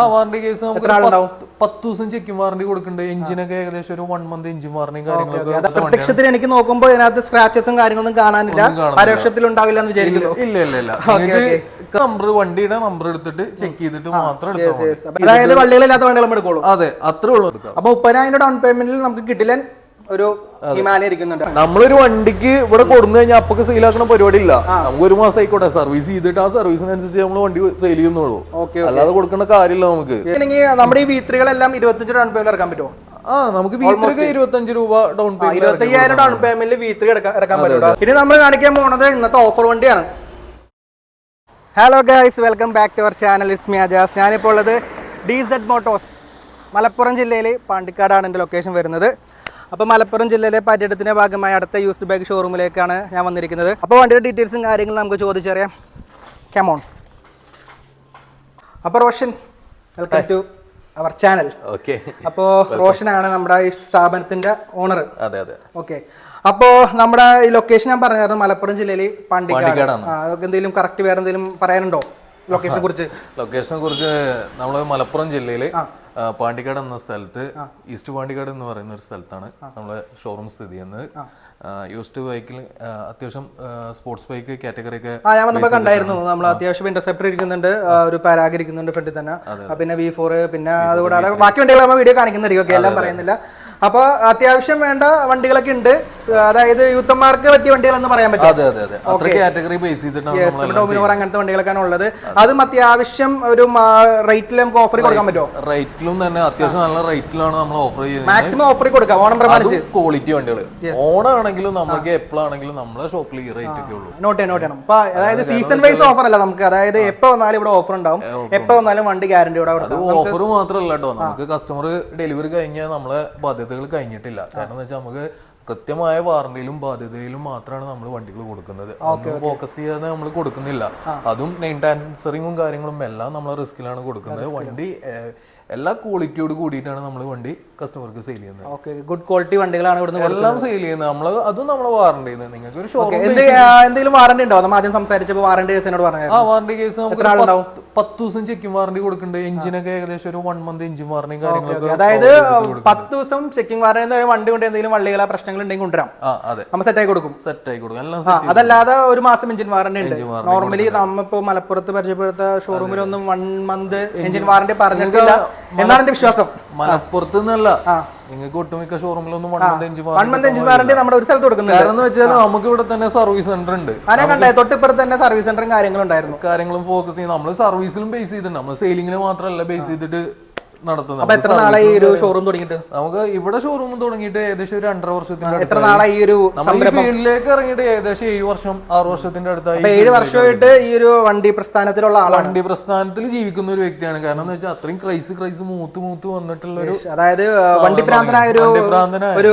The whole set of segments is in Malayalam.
ആ വാറണ്ടി കേസ് നമുക്ക്? പത്ത് ദിവസം ചെക്കിംഗ് വാറണ്ടി കൊടുക്കുന്നുണ്ട് എഞ്ചിനൊക്കെ ഏകദേശം ഒരു വൺ മന്ത് എഞ്ചിൻ വാറണ്ടിയും കാര്യങ്ങളൊക്കെ. പ്രത്യക്ഷത്തിൽ എനിക്ക് നോക്കുമ്പോൾ ഇതിനകത്ത് സ്ക്രാച്ചസും കാര്യങ്ങളൊന്നും കാണാനില്ല. പരോക്ഷത്തിൽ ഉണ്ടാവില്ല എന്ന് വിചാരിക്കുന്നു. ഇല്ല ഇല്ല ഇല്ല നമ്പർ വണ്ടിയുടെ നമ്പർ എടുത്തിട്ട് ചെക്ക് ചെയ്തിട്ട് മാത്രം അതായത് വള്ളികളില്ലാത്ത വണ്ടികൾ എടുക്കുള്ളൂ. അതെ അത്രേ ഉള്ളൂ. അപ്പൊ മുപ്പതിനായിരം ഡൗൺ പേയ്മെന്റിൽ നമുക്ക് കിട്ടില്ല. ഒരു ഹിമാലയ ഇരിക്കുന്നുണ്ട്. നമ്മളൊരു വണ്ടിക്ക് ഇവിടെ കൊടുന്നു കഴിഞ്ഞാൽ അപ്പൊ സെയിൽ ആക്കുന്ന പരിപാടി ഇല്ല നമുക്ക് ഒരു മാസം ആയിക്കോട്ടെ സർവീസ് ചെയ്തിട്ട് ആ സർവീസിനനുസരിച്ച് നമ്മൾ വണ്ടി സെയിൽ ചെയ്യുന്നുള്ളൂ. അല്ലാതെ കൊടുക്കേണ്ട കാര്യമില്ല നമുക്ക്. നമ്മുടെ ഈ വീത്രികളെല്ലാം ഇരുപത്തഞ്ച് ഡൗൺ പേയ്മെന്റ് ഇറക്കാൻ പറ്റുമോ? ആ നമുക്ക് ഇരുപത്തഞ്ച് രൂപ ഡൗൺ പേയ്മെന്റ് ഇരുപത്തയ്യായിരം ഡൗൺ പേയ്മെന്റിൽ വീത്രി ഇറക്കാൻ പറ്റും ഇനി നമ്മൾ കാണിക്കാൻ പോണത് ഇന്നത്തെ ഓഫർ വണ്ടിയാണ്. Hello guys welcome back to our channel Ismi Ajaz ഞാനിപ്പോൾ ഉള്ളത് ഡി സെഡ് മോട്ടോസ് മലപ്പുറം ജില്ലയിൽ പാണ്ടിക്കാടാണ് എന്റെ ലൊക്കേഷൻ വരുന്നത്. അപ്പോൾ മലപ്പുറം ജില്ലയിലെ പര്യടനത്തിന്റെ ഭാഗമായി അടുത്ത യൂസ്ഡ് ബാഗ് ഷോറൂമിലേക്കാണ് ഞാൻ വന്നിരിക്കുന്നത്. അപ്പോൾ വണ്ടിയുടെ ഡീറ്റെയിൽസും കാര്യങ്ങളും നമുക്ക് ചോദിച്ചറിയാം. കമോൺ അപ്പോൾ Roshan welcome to our channel okay അപ്പോൾ ആണ് നമ്മുടെ ഈ സ്ഥാപനത്തിന്റെ ഓണർ അതെ അതെ. ഓക്കെ അപ്പോ നമ്മുടെ ഈ ലൊക്കേഷൻ ഞാൻ പറഞ്ഞായിരുന്നു മലപ്പുറം ജില്ലയിൽ പാണ്ടിക്കാട്. എന്തെങ്കിലും കറക്റ്റ് വേറെ എന്തെങ്കിലും പറയാനുണ്ടോ? ലൊക്കേഷനെ കുറിച്ച്? ലൊക്കേഷനെ കുറിച്ച് നമ്മൾ മലപ്പുറം ജില്ലയിൽ ആ, പാണ്ടിക്കാട് എന്ന സ്ഥലത്ത് ഈസ്റ്റ് പാണ്ടിക്കാട് എന്ന് പറയുന്ന ഒരു സ്ഥലത്താണ് നമ്മളെ ഷോറൂം സ്ഥിതി ചെയ്യുന്നത്. യൂസ്ഡ് ബൈക്കിൽ അത്യാവശ്യം സ്പോർട്സ് ബൈക്ക് കാറ്റഗറി ഒക്കെ ആ ഞാൻ വന്നപ്പോ കണ്ടായിരുന്നു. നമ്മൾ അത്യാവശ്യം ഇന്റർസെപ്റ്റർ ഇരിക്കുന്നുണ്ട്. ഒരു പാരാഗ് ഇരിക്കുന്നുണ്ട് ഫ്രണ്ടിൽ തന്നെ. പിന്നെ വി ഫോർ പിന്നെ അതുകൂടാതെ ബാക്കി വണ്ടികൾ നമ്മൾ വീഡിയോ കാണിക്കുന്നതായിരിക്കും എല്ലാം പറയുന്നില്ല. അപ്പൊ അത്യാവശ്യം വേണ്ട വണ്ടികളൊക്കെ ഉണ്ട്. അതായത് യൂത്തന്മാർക്ക് പറ്റിയ വണ്ടികൾ എന്ന് പറയാൻ പറ്റും അതെ അതെ അതെ. അത്ര കാറ്റഗറി ബേസ് ചെയ്തിട്ടാണ് നമ്മൾ ഡോമിനോർ അങ്ങനത്തെ വണ്ടികളൊക്കെയാണ് ഉള്ളത്. അതും. അത്യാവശ്യം ഒരു റേറ്റിൽ നമുക്ക് ഓഫർ കൊടുക്കാൻ പറ്റുമോ? റേറ്റിലും തന്നെ അത്യാവശ്യം നല്ല റേറ്റിലാണ് നമ്മൾ ഓഫർ ചെയ്യുന്നത്. മാക്സിമം ഓഫർ കൊടുക്കാം. ഓണം പ്രമാണിച്ച്. ക്വാളിറ്റി വണ്ടികൾ ഓണാണെങ്കിലും നമുക്ക് എപ്പോഴാണെങ്കിലും നമ്മളെ ഷോപ്പിൽ ഈ റേറ്റ് ഒക്കെ ഉള്ളൂ. നോട്ട് നോട്ട് ചെയ്യണം അപ്പൊ അതായത് സീസൺ വൈസ് ഓഫർ അല്ല നമുക്ക്. അതായത് എപ്പോ വന്നാലും ഇവിടെ ഓഫർ ഉണ്ടാവും. എപ്പോ വന്നാലും വണ്ടി ഗ്യാരണ്ടി ഇവിടെ ഓഫർ മാത്രമല്ല കേട്ടോ. നമുക്ക് കസ്റ്റമർ ഡെലിവറി കഴിഞ്ഞാൽ നമ്മളെ ബാധ്യതകൾ കഴിഞ്ഞിട്ടില്ല. കാരണം എന്ന് വെച്ചാൽ നമുക്ക് കൃത്യമായ വാറണ്ടിയിലും ബാധ്യതയിലും മാത്രമാണ് നമ്മൾ വണ്ടികൾ കൊടുക്കുന്നത്. ഫോക്കസ് ചെയ്യാതെ നമ്മൾ കൊടുക്കുന്നില്ല. അതും നെയിൻ ടാൻസറിങ്ങും കാര്യങ്ങളും എല്ലാം നമ്മൾ റിസ്കിലാണ് കൊടുക്കുന്നത്. വണ്ടി എല്ലാ ക്വാളിറ്റിയോട് കൂടിയിട്ടാണ് നമ്മൾ വണ്ടി കസ്റ്റമർക്ക് സെയിൽ ചെയ്യുന്നത്. ഓക്കെ ഗുഡ് ക്വാളിറ്റി വണ്ടികളാണ് ഇവിടുന്ന് എല്ലാം സെയിൽ ചെയ്യുന്നത് നമ്മൾ അതും നമ്മൾ വാറണ്ടി ചെയ്യുന്നത്. നിങ്ങൾക്ക് ഒരു ഷോറൂം എന്തെങ്കിലും വാറണ്ടി ഉണ്ടോ? നമ്മൾ ആദ്യം സംസാരിച്ചപ്പോൾ വാറണ്ടി കേസിനോട് പറഞ്ഞു ആ വാറണ്ടി കേസ് നമുക്ക്? പത്ത് ദിവസം ചെക്കിംഗ് വാറണ്ടി കൊടുക്കുന്നുണ്ട് എഞ്ചിനൊക്കെ ഏകദേശം ഒരു വൺ മന്ത് എഞ്ചിൻ വാറണ്ടി കാര്യങ്ങളൊക്കെ അതായത് പത്ത് ദിവസം ചെക്കിംഗ് വാറണ്ടി വണ്ടി കൊണ്ട് എന്തെങ്കിലും വള്ളികളോ പ്രശ്നങ്ങൾ ഉണ്ടെങ്കിൽ കൊണ്ടുവരാം. നമ്മൾ സെറ്റ് ആയി കൊടുക്കും. സെറ്റ് ആയി കൊടുക്കും. എല്ലാം അതല്ലാതെ ഒരു മാസം എഞ്ചിൻ വാറണ്ടി ഉണ്ട്. നോർമലി നമ്മിപ്പോ മലപ്പുറത്ത് പരിചയപ്പെടുത്ത ഷോറൂമിലൊന്നും വൺ മന്ത് എഞ്ചിൻ വാറണ്ടി പറഞ്ഞിട്ടില്ല. എന്നാണ് എന്റെ വിശ്വാസം. മലപ്പുറത്ത് നിന്നല്ല നിങ്ങൾക്ക് ഒട്ടുമിക്ക ഷോറൂമിലൊന്നും one month engine one month engine warranty നമ്മുടെ ഒരു സ്ഥലത്ത് കൊടുക്കുന്നുണ്ട് കാരണം വെച്ചാൽ നമുക്ക് ഇവിടെ തന്നെ സർവീസ് സെന്റർ ഉണ്ട്. ആ കണ്ടേ? തൊട്ടിപ്പുറത്ത് തന്നെ സർവീസ് സെന്ററും കാര്യങ്ങളും ഉണ്ടായിരുന്നു. കാര്യങ്ങളും ഫോക്കസ് ചെയ്യുന്നത് നമ്മൾ സർവീസിലും ബേസ് ചെയ്തിട്ടുണ്ട്. നമ്മൾ സെയിലിംഗിൽ മാത്രമല്ല ബേസ് ചെയ്തിട്ട് നടത്തുന്നത്. എത്ര നാളായി ഒരു ഷോറൂം തുടങ്ങിയിട്ട്? നമുക്ക് ഇവിടെ ഷോറൂം തുടങ്ങിയിട്ട് ഏകദേശം ഒരു രണ്ടര വർഷത്തിന്റെ എത്ര നാളായി ഒരു ഫീൽഡിലേക്ക് ഇറങ്ങിയിട്ട് ഏകദേശം ഏഴ് വർഷം ആറ് വർഷത്തിന്റെ അടുത്തായി ഏഴ് വർഷമായിട്ട് ഈ ഒരു വണ്ടി പ്രസ്ഥാനത്തിലുള്ള വണ്ടി പ്രസ്ഥാനത്തിൽ ജീവിക്കുന്ന ഒരു വ്യക്തിയാണ്. കാരണം എന്ന് വെച്ചാൽ അത്രയും ക്രൈസ് ക്രൈസ് മൂത്ത് മൂത്ത് വന്നിട്ടുള്ള ഒരു അതായത് വണ്ടി ഭ്രാന്തനായ ഒരു ഒരു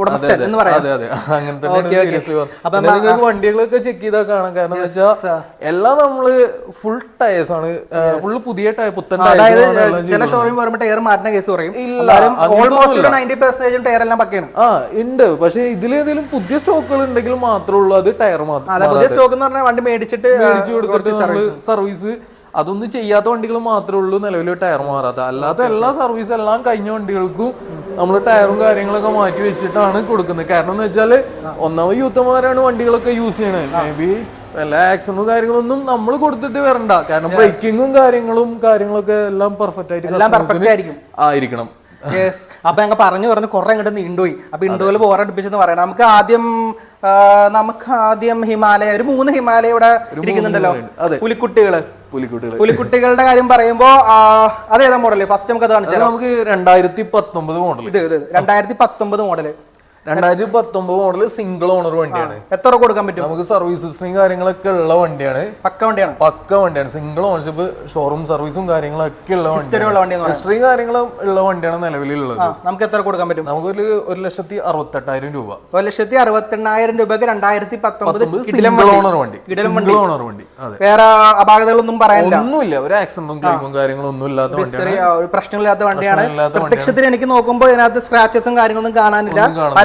ഉടമസ്ഥൻ എന്ന് പറയാം. അതെ അതെ. അങ്ങനെ തന്നെ സീരിയസ്ലി പിന്നെ നിങ്ങൾക്ക് വണ്ടികളൊക്കെ ചെക്ക് ചെയ്താൽ കാണാം. കാരണം എന്ന് വെച്ചാൽ എല്ലാം നമ്മൾ ഫുൾ ടയേഴ്സ് ആണ്. ഫുൾ പുതിയ ടയർ പുത്തൻ ടയർ ചില ഷോറൂം ടയർ മാറ്റുന്ന കേസ് പറയും ഓൾമോസ്റ്റ് നയന്റി പെർസെന്റേജും ടയർ എല്ലാം പക്കയാണ്. ആ ഉണ്ട്. പക്ഷേ ഇതിലേതെങ്കിലും പുതിയ സ്റ്റോക്കുകൾ ഉണ്ടെങ്കിൽ മാത്രമേ ഉള്ളൂ അത് ടയർ മാത്രം പുതിയ സ്റ്റോക്ക് എന്ന് പറഞ്ഞാൽ വണ്ടി മേടിച്ചിട്ട് സർവീസ് അതൊന്നും ചെയ്യാത്ത വണ്ടികൾ മാത്രമേ ഉള്ളൂ നിലവിൽ ടയർ മാറാത്ത. അല്ലാത്ത എല്ലാ സർവീസ് എല്ലാം കഴിഞ്ഞ വണ്ടികൾക്കും നമ്മൾ ടയറും കാര്യങ്ങളൊക്കെ മാറ്റി വെച്ചിട്ടാണ് കൊടുക്കുന്നത്. കാരണം എന്ന് വെച്ചാൽ ഒന്നാമത് യൂത്തന്മാരാണ് വണ്ടികളൊക്കെ യൂസ് ചെയ്യണത്. മേ ബി എല്ലാ ആക്സിഡന്റും കാര്യങ്ങളൊന്നും നമ്മൾ കൊടുത്തിട്ട് വരണ്ട. കാരണം ബ്രേക്കിങ്ങും കാര്യങ്ങളും കാര്യങ്ങളൊക്കെ എല്ലാം പെർഫെക്റ്റ് ആയിട്ട് എല്ലാം പെർഫെക്റ്റ് ആയിരിക്കും. ആയിരിക്കണം. യെസ് അപ്പൊ ഞങ്ങൾ പറഞ്ഞു പറഞ്ഞു കുറെ അങ്ങോട്ട് നീണ്ടുപോയി. അപ്പൊ ഇൻഡോയിൽ ബോറടിപ്പിച്ചെന്ന് പറയണം. നമുക്ക് ആദ്യം നമുക്ക് ആദ്യം ഹിമാലയ ഒരു മൂന്ന് ഹിമാലയ ഇവിടെ ഇരിക്കുന്നുണ്ടല്ലോ. പുലിക്കുട്ടികൾ. പുലിക്കുട്ടികൾ പുലിക്കുട്ടികളുടെ കാര്യം പറയുമ്പോ അതേതാ മോഡൽ ഫസ്റ്റ് നമുക്ക് അത് കാണിച്ചു നമുക്ക് രണ്ടായിരത്തി പത്തൊമ്പത് മോഡൽ ഇത് രണ്ടായിരത്തി പത്തൊമ്പത് മോഡൽ രണ്ടായിരത്തി പത്തൊമ്പത് മോഡൽ സിംഗിൾ ഓണർ വണ്ടിയാണ്. എത്ര കൊടുക്കാൻ പറ്റും? നമുക്ക് സർവീസ് ഹിസ്റ്ററിയും കാര്യങ്ങളൊക്കെ ഉള്ള വണ്ടിയാണ്. പക്ക വണ്ടിയാണ്? പക്ക വണ്ടിയാണ്. സിംഗിൾ ഓണർഷിപ്പ് ഷോറൂം സർവീസും കാര്യങ്ങളൊക്കെ ഉള്ള ഹിസ്റ്ററി വണ്ടി എന്ന് പറയാം ഹിസ്റ്ററിയും കാര്യങ്ങളും ഉള്ള വണ്ടിയാണ് നിലവിലുള്ളത്. നമുക്ക് എത്ര കൊടുക്കാൻ പറ്റും? നമുക്ക് ഒരു ഒരു ലക്ഷത്തി അറുപത്തെട്ടായിരം രൂപ. ഒരു ലക്ഷത്തി അറുപത്തെണ്ണായിരം രൂപക്ക് രണ്ടായിരത്തി പത്തൊമ്പത് സിംഗിൾ ഓണർ വണ്ടി. സിംഗിൾ ഓണർ വണ്ടി. വേറെ അപാകതകളൊന്നും പറയാനില്ല ഒന്നുമില്ല. ഒരു ആക്സിഡന്റും ക്ലെയിമും കാര്യങ്ങളും ഒന്നും ഇല്ലാത്ത വണ്ടിയാണ്. ഒരു പ്രശ്നമില്ലാത്ത വണ്ടിയാണ്. പ്രത്യക്ഷത്തിൽ എനിക്ക് നോക്കുമ്പോൾ ഇതിനകത്ത് സ്ക്രാച്ചസും കാര്യങ്ങളൊന്നും കാണാനില്ല.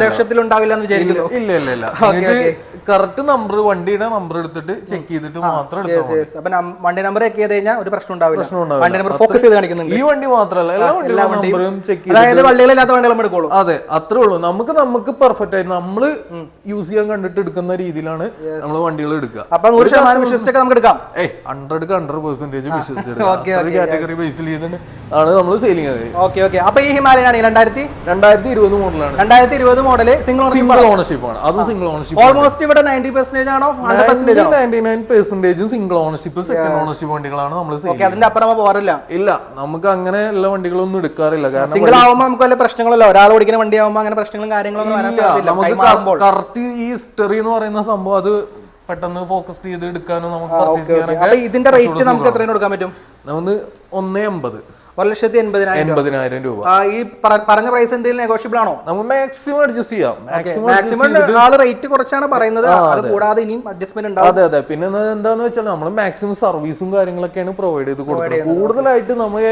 ലക്ഷത്തിൽ ഉണ്ടാവില്ല എന്ന് വിചാരിക്കുന്നു. ഇല്ല ഇല്ല ഇല്ല. കറക്റ്റ് നമ്പർ വണ്ടിയുടെ നമ്പർ എടുത്തിട്ട് ചെക്ക് ചെയ്തിട്ട് മാത്രം അപ്പൊ വണ്ടി നമ്പർ ചെക്ക് ചെയ്ത് കഴിഞ്ഞാൽ ഒരു പ്രശ്നം ഉണ്ടാവില്ല. വണ്ടി നമ്പർ ഫോക്കസ് ചെയ്ത് കാണിക്കുന്നുണ്ട്. ഈ വണ്ടി മാത്രമല്ല എല്ലാ വണ്ടികളും നമ്പറും ചെക്ക് അതായത് വള്ളികളില്ലാത്ത നമ്മൾ എടുക്കുള്ളൂ. അതെ അത്രേ ഉള്ളൂ. നമുക്ക് നമുക്ക് പെർഫെക്റ്റ് ആയി നമ്മൾ യൂസ് ചെയ്യാൻ കണ്ടിട്ട് എടുക്കുന്ന രീതിയിലാണ് നമ്മൾ വണ്ടികൾ എടുക്കുക. അപ്പൊ നൂറ് ശതമാനം വിശ്വസിച്ചൊക്കെ നമുക്ക് എടുക്കാം. ഏയ് ഹൺഡ്രഡ് ഹൺഡ്രഡ് പെർസെന്റേജ് വിശ്വസിച്ചെടുക്കുക കാറ്റഗറി ബേസിൽ ചെയ്തിട്ട് ആണ് നമ്മൾ സെയിലിംഗ് അത് ഓക്കെ ഓക്കെ അപ്പൊ ഈ ഹിമാലയൻ ആണ് രണ്ടായിരത്തി രണ്ടായിരത്തി ഇരുപത് മോഡലാണ് രണ്ടായിരത്തി ഇരുപത് മോഡൽ സിംഗിൾ സിംഗിൾ ഓണർഷിപ്പ് ആണ്. അതും സിംഗിൾ ഓണർഷിപ്പ് ഓൾമോസ്റ്റ് ഇവിടെ നയന്റി പെർസെന്റേജ് ആണോ? ഹൺഡ്രഡ് പെർസെന്റേജ് ആണോ? നയന്റി നയൻ പെർസെന്റേജും സിംഗിൾ ഓണർഷിപ്പ് സെക്കൻഡ് ഓണർഷിപ്പ് വണ്ടികളാണ് നമ്മൾ അതിന്റെ അപ്പുറം പോരല്ല പോകാറില്ല. ഇല്ല നമുക്ക് അങ്ങനെ ഉള്ള വണ്ടികളൊന്നും എടുക്കാറില്ല. കാരണം സിംഗിൾ ആവുമ്പോൾ നമുക്ക് വല്ല പ്രശ്നങ്ങളല്ലോ ഒരാൾ ഓടിക്കുന്ന വണ്ടി ആവുമ്പോൾ അങ്ങനെ പ്രശ്നങ്ങളും കാര്യങ്ങളൊന്നും വരാൻ സാധ്യതയില്ല. നമുക്ക് കറക്റ്റ് ഈ ഹിസ്റ്ററി എന്ന് പറയുന്ന സംഭവം അത് പെട്ടെന്ന് ഫോക്കസ് ചെയ്ത് എടുക്കാനും നമുക്ക് പർച്ചേസ് ചെയ്യാനൊക്കെ ഇതിന്റെ റേറ്റ് നമുക്ക് എത്രയും കൊടുക്കാൻ പറ്റും? നമുക്ക് ഒന്നേ എൺപത്. ഒരു ലക്ഷത്തി എൺപതിനായിരം എൺപതിനായിരം രൂപ ഈ പറഞ്ഞ പ്രൈസ് എന്തെങ്കിലും നെഗോഷ്യബിൾ ആണോ? നമുക്ക് മാക്സിമം അഡ്ജസ്റ്റ് ചെയ്യാം. മാക്സിമം ആൾ റേറ്റ് കുറച്ചാണ് പറയുന്നത്. അത് കൂടാതെ ഇനിയും അഡ്ജസ്റ്റ്മെന്റ് ഉണ്ടാവും. അതെ അതെ. പിന്നെ എന്താന്ന് വെച്ചാൽ നമ്മൾ മാക്സിമം സർവീസും കാര്യങ്ങളൊക്കെയാണ് പ്രൊവൈഡ് ചെയ്ത് കൊടുക്കുന്നത്. കൂടുതലായിട്ട് നമ്മൾ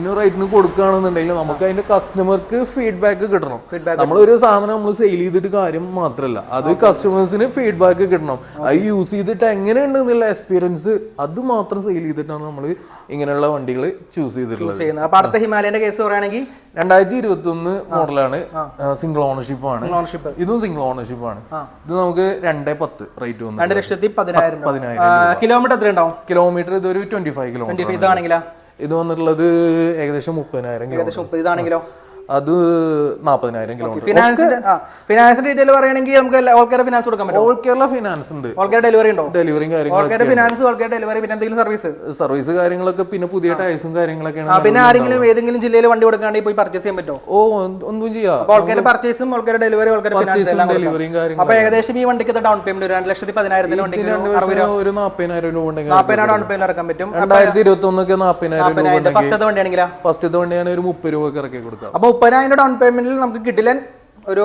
ഇന്ന റേറ്റിന് കൊടുക്കുകയാണെന്നുണ്ടെങ്കിൽ നമുക്ക് അതിന്റെ കസ്റ്റമർക്ക് ഫീഡ്ബാക്ക് കിട്ടണം. നമ്മളൊരു സാധനം നമ്മൾ സെയിൽ ചെയ്തിട്ട് കാര്യം മാത്രമല്ല. അത് കസ്റ്റമേഴ്സിന് ഫീഡ്ബാക്ക് കിട്ടണം. അത് യൂസ് ചെയ്തിട്ട് എങ്ങനെയുണ്ട് എന്നുള്ള എക്സ്പീരിയൻസ് അത് മാത്രം സെയിൽ ചെയ്തിട്ടാണ് നമ്മൾ ഇങ്ങനെയുള്ള വണ്ടികൾ ചൂസ് ചെയ്തിട്ടുള്ളത്. അപ്പൊ അടുത്ത ഹിമാലയന്റെ കേസ് പറയുകയാണെങ്കിൽ രണ്ടായിരത്തി ഇരുപത്തി ഒന്ന് മോഡലാണ് സിംഗിൾ ഓണർഷിപ്പ് ആണ്. ഓണർഷിപ്പ് ഇതും സിംഗിൾ ഓണർഷിപ്പ് ആണ്. ഇത് നമുക്ക് രണ്ടേ പത്ത് റേറ്റ് വന്നു. രണ്ട് ലക്ഷത്തി പതിനായിരം കിലോമീറ്റർ എത്ര ഉണ്ടാവും? കിലോമീറ്റർ ഇത് ഒരു ട്വന്റി ഫൈവ് കിലോമീറ്റർ ഇതാണെങ്കിലോ? ഇത് വന്നിട്ടുള്ളത് ഏകദേശം മുപ്പതിനായിരം ഏകദേശം മുപ്പത് ഇതാണെങ്കിലോ? അത് നാപ്പതിനായിരം കിലോമീറ്റർ ഫിനാൻസിന്റെ ഡീറ്റെയിൽ പറയുകയാണെങ്കിൽ നമുക്ക് ഓൾ കെയർ ഫിനാൻസ് കൊടുക്കാൻ പറ്റും ഓൾ കേരള ഫിനാൻസ് ഉണ്ട്. ഓൾ കെയർ ഡെലിവറി ഉണ്ടോ? ഡെലിവറിയും ഓൾ കാര്യങ്ങളൊക്കെ care finance all care delivery പിന്നെ എന്തെങ്കിലും സർവീസ് സർവീസ് കാര്യങ്ങളൊക്കെ പിന്നെ പുതിയ ടൈസും കാര്യങ്ങളൊക്കെയാണ് പിന്നെ ആരെങ്കിലും ഏതെങ്കിലും ജില്ലയിൽ വണ്ടി കൊടുക്കാണ്ട് പോയി പർച്ചേസ് ചെയ്യാൻ പറ്റുമോ? ഓ ഒന്നും ചെയ്യാം. All care പർച്ചേസും all care delivery all care finance ഡെലിവറിയും കാര്യങ്ങളും അപ്പൊ ഏകദേശം ഈ വണ്ടിക്ക് ഡൗൺ പേയ്മെന്റ് രണ്ട് ലക്ഷത്തി പതിനായിരത്തിന് വണ്ടിക്ക് ഒരു നാപ്പതിനായിരം രൂപ ഉണ്ടെങ്കിൽ നാൽപ്പതിനായിരം ഡൗൺ പേയ്മെന്റ് ഇറക്കാൻ പറ്റും. രണ്ടായിരത്തി ഇരുപത്തി ഒന്നൊക്കെ നാപ്പതിനായിരം രൂപ ഫസ്റ്റത്തെ വണ്ടിയാണെങ്കിലോ? ഫസ്റ്റത്തെ വണ്ടിയാണ് ഒരു മുപ്പത് രൂപ ഇറക്കി കൊടുക്കാം. അപ്പൊ മുപ്പതിനായിരം ഡൗൺ പേയ്മെന്റിൽ നമുക്ക് കിട്ടില്ല. ഒരു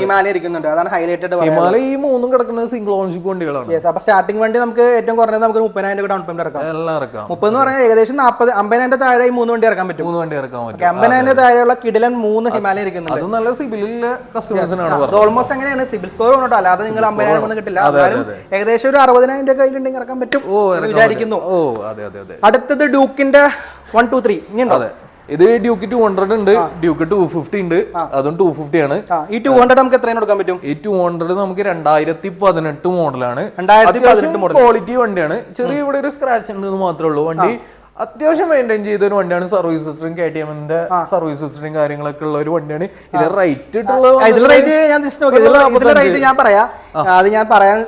ഹിമാലയ ഇരിക്കുന്നുണ്ട്. അതാണ് ഹൈലൈറ്റഡ് ഹിമാലയ ഈ മൂന്നും കിടക്കുന്നത് സിംഗിൾ ഓൺഷിപ്പ് വണ്ടികളാണ്. യെസ് അപ്പൊ സ്റ്റാർട്ടിംഗ് വണ്ടി നമുക്ക് ഏറ്റവും കുറഞ്ഞത് നമുക്ക് മുപ്പതിനായിരം രൂപ ഡൗൺ പേയ്മെന്റ് ഇറക്കാം. എല്ലാം ഇറക്കാം. മുപ്പത് എന്ന് പറഞ്ഞാൽ ഏകദേശം നാൽപ്പത് അമ്പതിനായിരം താഴെ ഈ മൂന്ന് വണ്ടി ഇറക്കാൻ പറ്റും. മൂന്ന് വണ്ടി ഇറക്കാൻ പറ്റും. അമ്പതിനായിരം താഴെയുള്ള കിടിലൻ മൂന്ന് ഹിമാലയ ഇരിക്കുന്നുണ്ട്. അത് നല്ല സിബിലിലെ കസ്റ്റമേഴ്സിനാണ് ഓൾമോസ്റ്റ് അങ്ങനെയാണ്. സിബിൽ സ്കോർ കൊണ്ടോ അല്ലാതെ നിങ്ങൾ അമ്പതിനായിരം ഒന്നും കിട്ടില്ല. എന്നാലും ഏകദേശം ഒരു അറുപതിനായിരം രൂപ കയ്യിലുണ്ടെങ്കിൽ ഇറക്കാൻ പറ്റും ഓ വിചാരിക്കുന്നു. ഓ അതെ അതെ അതെ. അടുത്തത് ഡൂക്കിന്റെ വൺ ടു ത്രീ ഇനി ഉണ്ടോ? അതെ. ഇത് ഡ്യൂക്ക് ടു ഹൺഡ്രഡ് ഉണ്ട്. ഡ്യൂക്ക് ടു ഫിഫ്റ്റി ഉണ്ട്. അതും ടു ഫിഫ്റ്റി ആണ്. ഈ ടു ഹൺഡ്രഡ് നമുക്ക് എത്രയും കൊടുക്കാൻ പറ്റും? ഈ ടു ഹൺഡ്രഡ് നമുക്ക് രണ്ടായിരത്തി പതിനെട്ട് മോഡലാണ് ക്വാളിറ്റി വണ്ടിയാണ്. ചെറിയ ഇവിടെ ഒരു സ്ക്രാച്ച് ഉണ്ടെന്ന് മാത്രമേ ഉള്ളൂ. വണ്ടി അത്യാവശ്യം മെയിന്റെയിൻ ചെയ്ത ഒരു വണ്ടിയാണ് സർവീസ് സിസ്റ്ററും കെ ടി എമ്മിന്റെ സർവീസ് സിസ്റ്ററും കാര്യങ്ങളൊക്കെ ഉള്ള ഒരു വണ്ടിയാണ്. ഇത് റേറ്റ് റേറ്റ് ഞാൻ പറയാം. അത് ഞാൻ പറയാൻ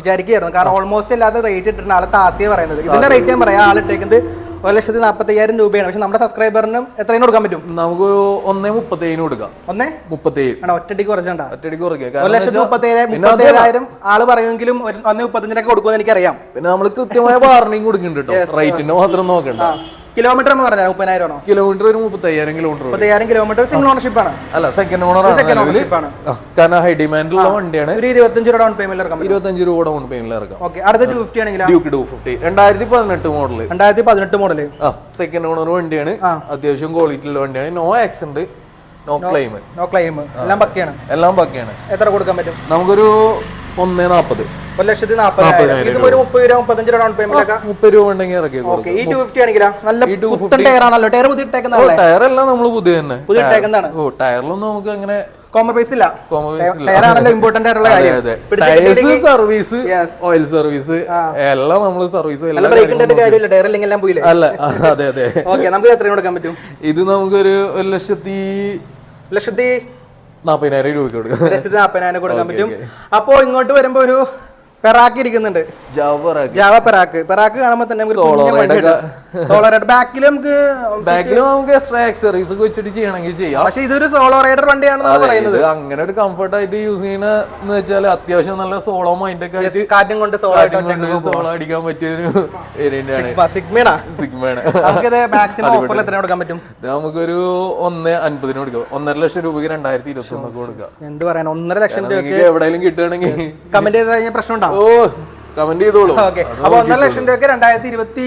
വിചാരിക്കുകയായിരുന്നു. കാരണം ഓൾമോസ്റ്റ് എല്ലാത്ത റേറ്റ് ഇട്ടിട്ടുണ്ട് ആളെ താത്തിയ പറയുന്നത്. ഇതിന്റെ റേറ്റ് ഞാൻ പറയാം. ആൾ ഇട്ടേക്കുന്നത് ഒരു ലക്ഷത്തി നാൽപ്പത്തി അയ്യായിരം രൂപയാണ്. പക്ഷെ നമ്മുടെ സബ്സ്ക്രൈബറിനും എത്രയും കൊടുക്കാൻ പറ്റും? നമുക്ക് ഒന്നേ മുപ്പത്തേഴിന് കൊടുക്കാം. ഒന്നേ? മുപ്പത്തേഴ്. ആണോ ഒറ്റടിക്ക് കുറച്ചുണ്ടാ? ഒറ്റടിക്ക് കുറയ്ക്കാം. ഒരു ലക്ഷത്തി മുപ്പത്തി ഏഴ് മുപ്പത്തി ഏഴായിരം ആൾ പറയുമെങ്കിലും ഒന്നേ മുപ്പത്തഞ്ചിനൊക്കെ കൊടുക്കുമെന്ന് എനിക്കറിയാം. പിന്നെ നമ്മൾ കൃത്യമായ വാർണിംഗ് കൊടുക്കുന്നുണ്ട് കേട്ടോ റേറ്റിന്റെ മാത്രം നോക്കണ്ട. കിലോമീറ്റർ എന്ന് പറഞ്ഞാൽ മുപ്പതിനായിരം ആണോ? കിലോമീറ്റർ ഒരു മുപ്പത്തയ്യായിരം കിലോമീറ്റർ മുപ്പത്തയ്യായിരം കിലോമീറ്റർ സിംഗിൾ ഓണർഷിപ്പ് ആണ്. അല്ല സെക്കൻഡ് ഓണർ സെക്കൻഡ് ആണ് ഓണർഷിപ്പ് ആണ്. കാരണം ഹൈ ഡിമാൻഡ് ഉള്ള വണ്ടിയാണ്. ഒരു ഇരുപത്തഞ്ച് രൂപ ഡൗൺ പേയ്മെന്റ് ഇറക്കാം. ഇരുപത്തഞ്ച് രൂപ ഡൗൺ പേയ്മെന്റ് ഇറക്കാം. ഓക്കെ അടുത്ത ടു ഫിഫ്റ്റി ആണെങ്കിൽ ഡ്യൂക്ക് ടു ഫിഫ്റ്റി രണ്ടായിരത്തി പതിനെട്ട് മോഡൽ രണ്ടായിരത്തി പതിനെട്ട് മോഡൽ ആ സെക്കൻഡ് ഓണർ വണ്ടിയാണ്. അത്യാവശ്യം ക്വാളിറ്റി ഉള്ള വണ്ടിയാണ്. No accident no claim no claim എല്ലാം പക്കയാണ്. എല്ലാം പക്കയാണ്. എത്ര കൊടുക്കാൻ പറ്റും? നമുക്കൊരു ഒന്നേ നാപ്പത് ഒരു ലക്ഷത്തി നാൽപ്പതിനായിരം ഇത് ഒരു മുപ്പത് രൂപ മുപ്പത്തഞ്ച് രൂപ ഡൗൺ പേയ്മെന്റ് ഒക്കെ. മുപ്പത് രൂപ ഉണ്ടെങ്കിൽ ഇറക്കി കൊടുക്കും. ഓക്കെ ഈ ടു ഫിഫ്റ്റി ആണെങ്കിലോ? നല്ല പുത്തൻ ടയർ ആണല്ലോ ടയർ പുതിയ ഇട്ടേക്കുന്നതല്ലേ ടയർ എല്ലാം നമ്മൾ പുതിയ തന്നെ ഓ ടയറിലൊന്നും നമുക്ക് അങ്ങനെ കോംപ്രമൈസ് ഇല്ല. കോംപ്രമൈസ് ഇല്ല. ടയർ ആണല്ലോ ഇമ്പോർട്ടന്റ് ആയിട്ടുള്ള കാര്യം. സർവീസ് ഓയിൽ സർവീസ് എല്ലാം നമ്മൾ സർവീസ് കാര്യമില്ല. ടയർ ഇല്ലെങ്കിൽ എല്ലാം പോയില്ലേ? അല്ല അതെ അതെ. ഓക്കെ നമുക്ക് എത്രയും കൊടുക്കാൻ പറ്റും? ഇത് നമുക്കൊരു ഒരു ലക്ഷത്തി ലക്ഷത്തി നാപ്പതിനായിരം രൂപയ്ക്ക് കൊടുക്കും. നാൽപ്പതിനായിരം കൊടുക്കാൻ പറ്റും. അപ്പോൾ ഇങ്ങോട്ട് വരുമ്പോൾ ഒരു പെറാക്ക് ഇരിക്കുന്നുണ്ട് ജാവ പെറാക്ക്. പെറാക്ക് കാണുമ്പോ തന്നെ സോളോ റൈഡർ ബാക്കിൽ നമുക്ക് ബാക്കിൽ നമുക്ക് എക്സ്ട്രാ ആക്സറീസ് വെച്ചിട്ട് ചെയ്യണമെങ്കിൽ ചെയ്യാം. പക്ഷെ ഇതൊരു സോളോ റൈഡർ വണ്ടിയാണെന്നാണ് പറയുന്നത്. അങ്ങനെ ഒരു കംഫർട്ട് ആയിട്ട് യൂസ് ചെയ്യണ എന്ന് വെച്ചാൽ അത്യാവശ്യം നല്ല സോളോ മൈൻഡ് ഒക്കെ ആയിട്ട് കാറ്റും കൊണ്ട് സോളോ അടിക്കാൻ പറ്റിയ ഒരു ഓഫറിൽ എത്ര കൊടുക്കാൻ പറ്റും? നമുക്കൊരു ഒന്ന് അൻപതിന് കൊടുക്കാം. ഒന്നര ലക്ഷം രൂപയ്ക്ക് രണ്ടായിരത്തി ഇരുപത്തി ഒന്നൊക്കെ കൊടുക്കാം. എന്ത് പറയാൻ ഒന്നര ലക്ഷം രൂപ നിങ്ങൾക്ക് എവിടെയെങ്കിലും കിട്ടുകയാണെങ്കിൽ കമന്റ് ചെയ്ത് കഴിഞ്ഞാൽ പ്രശ്നം ഓ കമന്റ് ചെയ്തോളൂ. ഓക്കെ അപ്പൊ ഒന്നര ലക്ഷം രൂപയ്ക്ക് രണ്ടായിരത്തി ഇരുപത്തി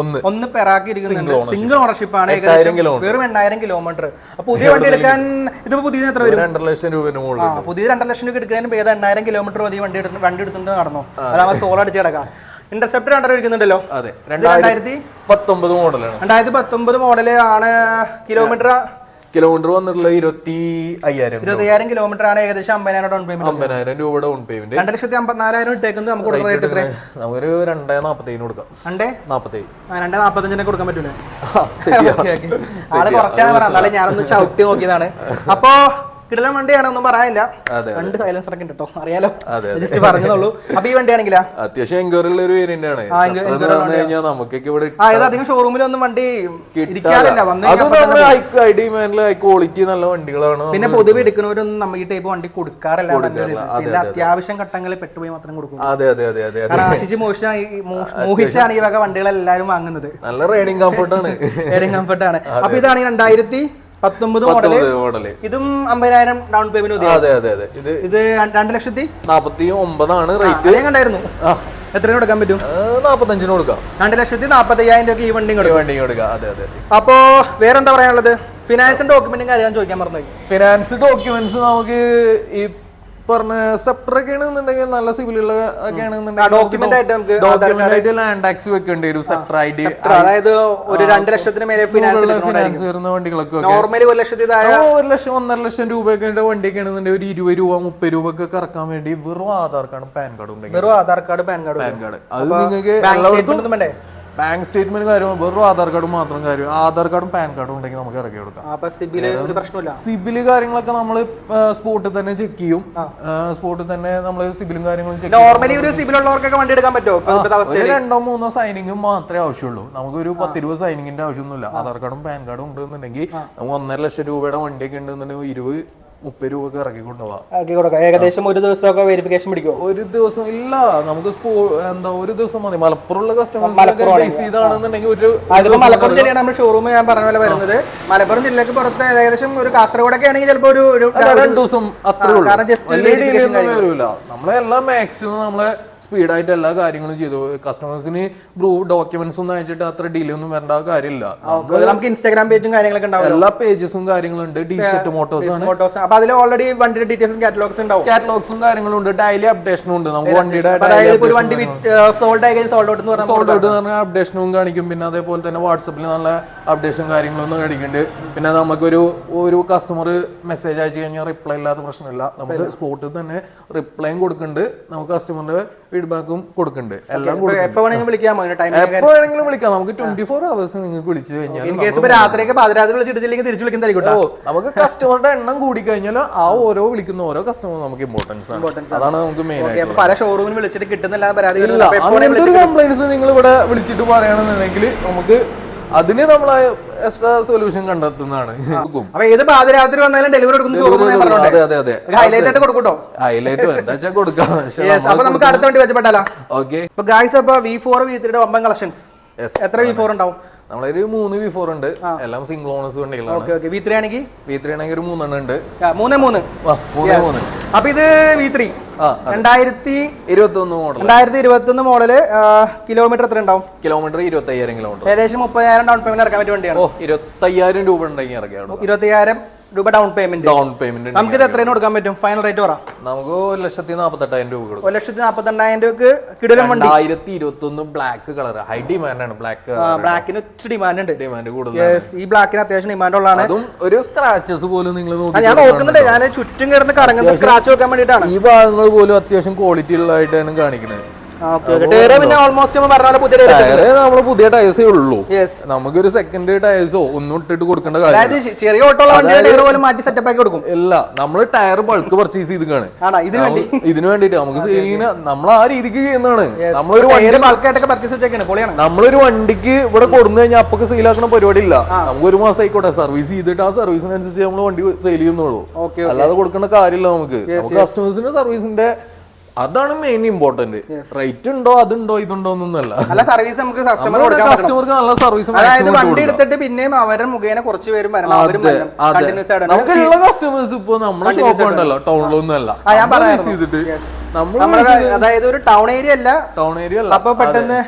ഒന്ന്. ഒന്ന് പെറാക്കി ഇരിക്കുന്നുണ്ട്. സിംഗിൾ ഓണർഷിപ്പ് ആണ് ഏകദേശം. വെറും എണ്ണായിരം കിലോമീറ്റർ. അപ്പൊ പുതിയ വണ്ടി എടുക്കാൻ ഇതിപ്പോ പുതിയ എത്ര വരും? രണ്ടര ലക്ഷം രൂപ പുതിയ രണ്ടര ലക്ഷം രൂപ എടുക്കുന്നതിന് ഏത് എണ്ണായിരം കിലോമീറ്റർ മതി വണ്ടി എടുത്ത് വണ്ടി എടുത്തിട്ട് നടന്നു? അതാവുമ്പോൾ സോൾ അടിച്ച് കിടക്കാം. ഇന്റർസെപ്റ്റർ രണ്ടര ഇരിക്കുന്നുണ്ടല്ലോ? അതെ. രണ്ടായിരത്തി പത്തൊമ്പത് മോഡലാണ് രണ്ടായിരത്തി പത്തൊമ്പത് മോഡൽ ആണ് കിലോമീറ്റർ കിലോമീറ്റർ വന്നിട്ടുള്ള ഇരുപത്തി അയ്യായിരം ഇരുപത്തയ്യായിരം കിലോമീറ്റർ ആണ് ഏകദേശം അമ്പതിനായിരം ഡൗൺ പേയ്മെന്റ് അമ്പതിനായിരം രൂപ ഡൗൺ പേയ്മെന്റ് രണ്ട് ലക്ഷത്തി അമ്പത്തിനാലായിരം ഇട്ടേക്കുന്നത് നമുക്ക് കൊടുക്കുന്ന റേറ്റ് എത്ര നമുക്കൊരു രണ്ടേ നാപ്പത്തേന് കൊടുക്കാം. രണ്ടേ? നാപ്പത്തേഴ് രണ്ടേ നാപ്പത്തഞ്ചിനെ കൊടുക്കാൻ പറ്റൂലേ. ആൾ കുറച്ചാണ് ഞാനൊന്ന് ചവിട്ടി നോക്കിയതാണ്. അപ്പോ കിടലൻ വണ്ടിയാണ് ഒന്നും പറയാനില്ല. രണ്ട് സൈലൻസർ ഒക്കെ കേട്ടോ അറിയാലോ? ജസ്റ്റ് പറഞ്ഞതുള്ളൂ അപ്പൊ ഈ വണ്ടിയാണെങ്കിലാ അത്യാവശ്യം എൻക്വയറി ഉള്ള ഒരു വേരിയന്റാണ് ആണ് നമുക്കൊക്കെ ഇവിടെ അധികം ഷോറൂമിലൊന്നും വണ്ടി ഇരിക്കാറില്ല. വന്ന് ഹൈ ക്വാളിറ്റി നല്ല വണ്ടികളാണ് പിന്നെ പൊതുവെ എടുക്കുന്നവരൊന്നും നമ്മൾ ഈ ടൈപ്പ് വണ്ടി കൊടുക്കാറില്ല പിന്നെ അത്യാവശ്യം ഘട്ടങ്ങളിൽ പെട്ടുപോയി മാത്രം കൊടുക്കും. അതെ അതെ അതെ അതെ ആശിച്ച് മോഹിച്ചാണ് ഈ- മോ- മോഹിച്ചാണ് ഈ വക വണ്ടികൾ എല്ലാവരും വാങ്ങുന്നത്. നല്ല റൈഡിങ് കംഫർട്ടാണ് റൈഡിങ് കംഫർട്ടാണ് കംഫർട്ട് അപ്പൊ ഇതാണ് രണ്ടായിരത്തി പത്തൊമ്പത് മോഡൽ. മോഡൽ. ഇതും അമ്പതിനായിരം ഡൗൺ പേയ്മെന്റ് അതെ അതെ അതെ. ഇത് ഇത് രണ്ട് രണ്ട് ലക്ഷത്തി നാപ്പത്തി ഒമ്പതാണ് റേറ്റ്. അതേ കണ്ടായിരുന്നു. എത്രയും കൊടുക്കാൻ പറ്റും? നാപ്പത്തഞ്ചിന് കൊടുക്കാം. രണ്ട് ലക്ഷത്തി നാപ്പത്തി അയ്യായിരം രൂപ ഈ വണ്ടി കൊടുക്കും. വണ്ടി കൊടുക്കാം. അതെ അതെ. അപ്പോ വേറെന്താ പറയാനുള്ളത്? ഫിനാൻസ് ഡോക്യുമെന്റും കാര്യം ചോദിക്കാൻ മറന്നു ഫിനാൻസ് ഡോക്യുമെന്റ്സ് നമുക്ക് ഈ പറഞ്ഞ സെപ്റ്റർ ഒക്കെ ആണെന്നുണ്ടെങ്കിൽ നല്ല സിവിലുള്ള ഒക്കെ document ആയിട്ട് നമുക്ക് ഡോക്യുമെന്റ് ആയിട്ട് ലാൻഡ് ടാക്സ് വെക്കേണ്ടി വരും. ഐഡി അതായത് ഒരു രണ്ട് ലക്ഷത്തിന് മേലെ ഫിനാൻസ് വരുന്ന വണ്ടികളൊക്കെ. നോർമലി ഒരു ലക്ഷത്തി ഒരു ലക്ഷം ഒന്നര ലക്ഷം രൂപയൊക്കെ വണ്ടിയൊക്കെ ആണെന്നുണ്ടെങ്കിൽ ഒരു ഇരുപത് രൂപ മുപ്പത് രൂപ ഒക്കെ കറക്കാൻ വേണ്ടി വെറും ആധാർ കാർഡും പാൻ കാർഡും ഉണ്ടെങ്കിൽ വെറും Aadhaar card PAN card PAN card. അത് നിങ്ങൾക്ക് ബാങ്ക് സ്റ്റേറ്റ്മെന്റ് കാര്യം വെറും ആധാർ കാർഡും മാത്രം കാര്യം. ആധാർ കാർഡും പാൻ കാർഡും ഉണ്ടെങ്കിൽ നമുക്ക് ഇറക്കി കൊടുക്കാം. സിബിൽ കാര്യങ്ങളൊക്കെ നമ്മൾ സ്പോട്ടിൽ തന്നെ ചെക്ക് ചെയ്യും. സ്പോട്ടിൽ തന്നെ നമ്മൾ സിബിലും കാര്യങ്ങളും ചെക്ക് നോർമലി ഒരു സിബിൽ ഉള്ളവർക്കൊക്കെ വണ്ടി എടുക്കാൻ പറ്റുമോ? രണ്ടോ മൂന്നോ സൈനിങ്ങും മാത്രമേ ആവശ്യമുള്ളൂ. നമുക്ക് ഒരു പത്തിരുപത് സൈനിങ്ങിന്റെ ആവശ്യമൊന്നുമില്ല. ആധാർ കാർഡും പാൻ കാർഡും ഉണ്ടെന്നുണ്ടെങ്കിൽ നമുക്ക് ഒന്നര ലക്ഷം രൂപയുടെ വണ്ടിയൊക്കെ ഉണ്ടെന്നുണ്ടെങ്കിൽ ഇരുപത് മുപ്പത് രൂപ ഇറക്കി കൊണ്ടുപോകാം ആക്കി കൊടുക്കാം. ഏകദേശം ഒരു ദിവസമൊക്കെ വെരിഫിക്കേഷൻ പിടിക്കും ഒരു ദിവസം ഇല്ല. നമുക്ക് സ്കൂൾ എന്താ ഒരു ദിവസം മതി. മലപ്പുറമുള്ള കസ്റ്റമേഴ്സ് ഇതാണെന്നുണ്ടെങ്കിൽ ഒരു അതിപ്പോ മലപ്പുറം ജില്ലയാണ് നമ്മുടെ ഷോറൂം ഞാൻ പറഞ്ഞ പോലെ വരുന്നത്. മലപ്പുറം ജില്ലക്ക് പുറത്ത് ഏകദേശം ഒരു കാസർഗോഡൊക്കെ ആണെങ്കിൽ ചിലപ്പോ ഒരു രണ്ട് ദിവസം അത്രേ ഉള്ളൂ. കാരണം just വലിയ delay ഒന്നും വരൂല. നമ്മളെ എല്ലാ മാക്സിമം നമ്മളെ സ്പീഡായിട്ട് എല്ലാ കാര്യങ്ങളും ചെയ്തു. കസ്റ്റമേഴ്സിന് പ്രൂവ് ഡോക്യുമെന്റ്സ് ഒന്നും അയച്ചിട്ട് അത്ര ഡിലേ ഒന്നും വരേണ്ട കാര്യമില്ല. നമുക്ക് ഇൻസ്റ്റാഗ്രാം പേജും കാര്യങ്ങളൊക്കെ ഉണ്ടാവും എല്ലാ പേജസും കാര്യങ്ങളും ഉണ്ട് ഡിസെറ്റ് മോട്ടോസ് ആണ്. അപ്പൊ അതിൽ ഓൾറെഡി വണ്ടിയുടെ ഡീറ്റെയിൽസും കാറ്റലോഗ്സ് ഉണ്ടാവും. കാറ്റലോഗ്സും കാര്യങ്ങളും ഉണ്ട്. ഡെയിലി അപ്ഡേഷനും ഉണ്ട്. നമുക്ക് വണ്ടിയുടെ ഒരു വണ്ടി സോൾഡ് ആയി സോൾഡ് ഔട്ട് എന്ന് പറഞ്ഞാൽ സോൾഡ് ഔട്ട് എന്ന് പറഞ്ഞാൽ അപ്ഡേഷനും കാണിക്കും. പിന്നെ അതേപോലെ തന്നെ വാട്സപ്പിൽ നല്ല അപ്ഡേഷനും കാര്യങ്ങളൊന്നും കാണിക്കുന്നുണ്ട്. പിന്നെ നമുക്കൊരു ഒരു കസ്റ്റമർ മെസ്സേജ് അയച്ചു കഴിഞ്ഞാൽ റിപ്ലൈ ഇല്ലാത്ത പ്രശ്നമില്ല. നമുക്ക് സ്പോട്ടിൽ തന്നെ റിപ്ലൈയും കൊടുക്കുന്നുണ്ട്. നമുക്ക് കസ്റ്റമറിന്റെ ഫീഡ്ബാക്കും കൊടുക്കുന്നുണ്ട് എല്ലാം എപ്പോ വേണമെങ്കിലും വിളിക്കാം? നമുക്ക് ട്വന്റി ഫോർ അവേഴ്സ് നിങ്ങൾക്ക് വിളിച്ചു കഴിഞ്ഞാൽ ഓ നമുക്ക് കസ്റ്റമറുടെ എണ്ണം കൂടി കഴിഞ്ഞാൽ ആ ഓരോ വിളിക്കുന്ന ഓരോ കസ്റ്റമർ നമുക്ക് ഇമ്പോർട്ടൻസ് അതാണ് നമുക്ക് മെയിൻ പല ഷോറൂമിൽ വിളിച്ചിട്ട് കിട്ടുന്നില്ല പരാതി കംപ്ലൈൻസ് നിങ്ങൾ ഇവിടെ വിളിച്ചിട്ട് പറയുകയാണെന്നുണ്ടെങ്കിൽ നമുക്ക് അതിന് നമ്മളെ എക്സ്ട്രാ സൊല്യൂഷൻ കണ്ടെത്തുന്നതാണ്. അപ്പൊ ഏത് പാതിരാത്രി വന്നാലും ഡെലിവറി കൊടുക്കുന്ന ഹൈലൈറ്റ് ആയിട്ട് കൊടുക്കൂട്ടോ? ഹൈലൈറ്റ് എന്താ വെച്ചാൽ കൊടുക്കാം. അപ്പൊ നമുക്ക് അടുത്ത വണ്ടി വെച്ചപ്പെട്ടാലോ ഓക്കെ ഇപ്പൊ ഗായ്സ് അപ്പൊ വി ഫോർ വി ത്രീയുടെ ഒമ്പം കളക്ഷൻസ്. എത്ര വി ഫോർ ഉണ്ടാവും? നമ്മളൊരു മൂന്ന് വി ഫോർ ഉണ്ട്. എല്ലാം സിംഗിൾ ഓണേഴ്സ് വണ്ടികളാണ്. ഓക്കെ ഓക്കെ വി ത്രീ ആണെങ്കിൽ? വി ത്രീ ആണെങ്കിൽ ഒരു മൂന്നെണ്ണം ഉണ്ട്. മൂന്ന് മൂന്ന്. മൂന്ന് മൂന്ന്. അപ്പൊ ഇത് വി ത്രീ രണ്ടായിരത്തി ഇരുപത്തി ഒന്ന് മോഡൽ രണ്ടായിരത്തി ഇരുപത്തി ഒന്ന് മോഡൽ കിലോമീറ്റർ എത്ര ഉണ്ടാവും? കിലോമീറ്റർ ഇരുപത്തി അയ്യായിരം കിലോമീറ്റർ ഏകദേശം മുപ്പതിനായിരം ഡൗൺ പേയ്മെന്റ് ഇറക്കാൻ പറ്റിയ വണ്ടിയാണ്. ഓ ഇരുപത്തി അയ്യായിരം രൂപ ഉണ്ടെങ്കിൽ ഇറക്കിയാണ് ഇരുപത്തിയായിരം രൂപ ഡൗൺ പേയ്മെന്റ് ഡൗൺ പേയ്മെന്റ് നമുക്ക് ഇത് എത്രയും കൊടുക്കാൻ പറ്റും? ഫൈനൽ റേറ്റ് പറ. നമുക്ക് ഒരു ലക്ഷത്തി നാപ്പത്തെട്ടായിരം രൂപ കൊടുക്കും. ഒരു ലക്ഷത്തി നാപ്പത്തെണ്ണായിരം രൂപക്ക് കിടിലം വണ്ടി. ആയിരത്തി ഇരുപത്തി ഒന്ന് ബ്ലാക്ക് കളർ ഹൈ ഡിമാൻഡ് ആണ് ബ്ലാക്ക് ബ്ലാക്കിന് ഇച്ചിരി ഡിമാൻഡ് ഉണ്ട്. ഡിമാൻഡ് കൂടുതൽ ഈ ബ്ലാക്കിന് അത്യാവശ്യം ഡിമാൻഡ് ഉള്ളതാണ്. അതും ഒരു സ്ക്രാച്ചസ് പോലും നിങ്ങൾ ഞാൻ നോക്കുന്നുണ്ട്. ഞാൻ ചുറ്റും കിടന്ന് കറങ്ങുന്ന സ്ക്രാച്ച് നോക്കാൻ വേണ്ടിയിട്ടാണ്. ഈ ഭാഗങ്ങൾ പോലും അത്യാവശ്യം ക്വാളിറ്റി ഉള്ളതായിട്ടാണ് കാണിക്കുന്നത് പിന്നെ ഓൾമോസ്റ്റ് നമ്മൾ പുതിയ ടയർ ടയറ് നമ്മൾ പുതിയ ടയേഴ്സേ ഉള്ളൂ. നമുക്കൊരു സെക്കൻഡ് ടയേഴ്സോ ഒന്നും ഇട്ടിട്ട് കൊടുക്കേണ്ട കാര്യം ചെറിയ ഓട്ടോ മാറ്റി സെറ്റപ്പ് ആക്കി കൊടുക്കും. ഇല്ല നമ്മൾ ടയർ ബൾക്ക് പർച്ചേസ് ചെയ്ത് ഇതിന് വേണ്ടി? ഇതിനു വേണ്ടിട്ട് നമുക്ക് നമ്മൾ ആ രീതിക്ക് ചെയ്യുന്നതാണ്. നമ്മളൊരു നമ്മളൊരു വണ്ടിക്ക് ഇവിടെ കൊടുന്നു കഴിഞ്ഞാൽ അപ്പൊ സെയിൽ ആക്കുന്ന പരിപാടി ഇല്ല. നമുക്ക് ഒരു മാസം ആയിക്കോട്ടെ സർവീസ് ചെയ്തിട്ട് ആ സർവീസിനനുസരിച്ച് നമ്മൾ വണ്ടി സെയിൽ ചെയ്യുന്നുള്ളൂ. അല്ലാതെ കൊടുക്കേണ്ട കാര്യമില്ല നമുക്ക്. നമുക്ക് കസ്റ്റമേഴ്സിന്റെ സർവീസിന്റെ അതാണ് മെയിൻ ഇമ്പോർട്ടന്റ് റേറ്റ് ഉണ്ടോ അതുണ്ടോ ഇതുണ്ടോ എന്നൊന്നല്ല നല്ല സർവീസ് നമുക്ക് കസ്റ്റമർക്ക് നല്ല സർവീസ് അതായത് വണ്ടി എടുത്തിട്ട് പിന്നെയും അവരുടെ മുഖേന കുറച്ച് പേരും വരണം. അവരും വരണം. കണ്ടിന്യൂസ് ആയിട്ട് നമുക്ക് ഉള്ള കസ്റ്റമേഴ്സ് ഇപ്പൊ നമ്മുടെ ഷോപ്പ് ഉണ്ടല്ലോ ടൗണിലൊന്നും അല്ല. ചെയ്തിട്ട് അതായത് ഒരു ടൗൺ ഏരിയ അല്ല. ടൗൺ ഏരിയ അല്ല. അപ്പൊ പെട്ടെന്ന്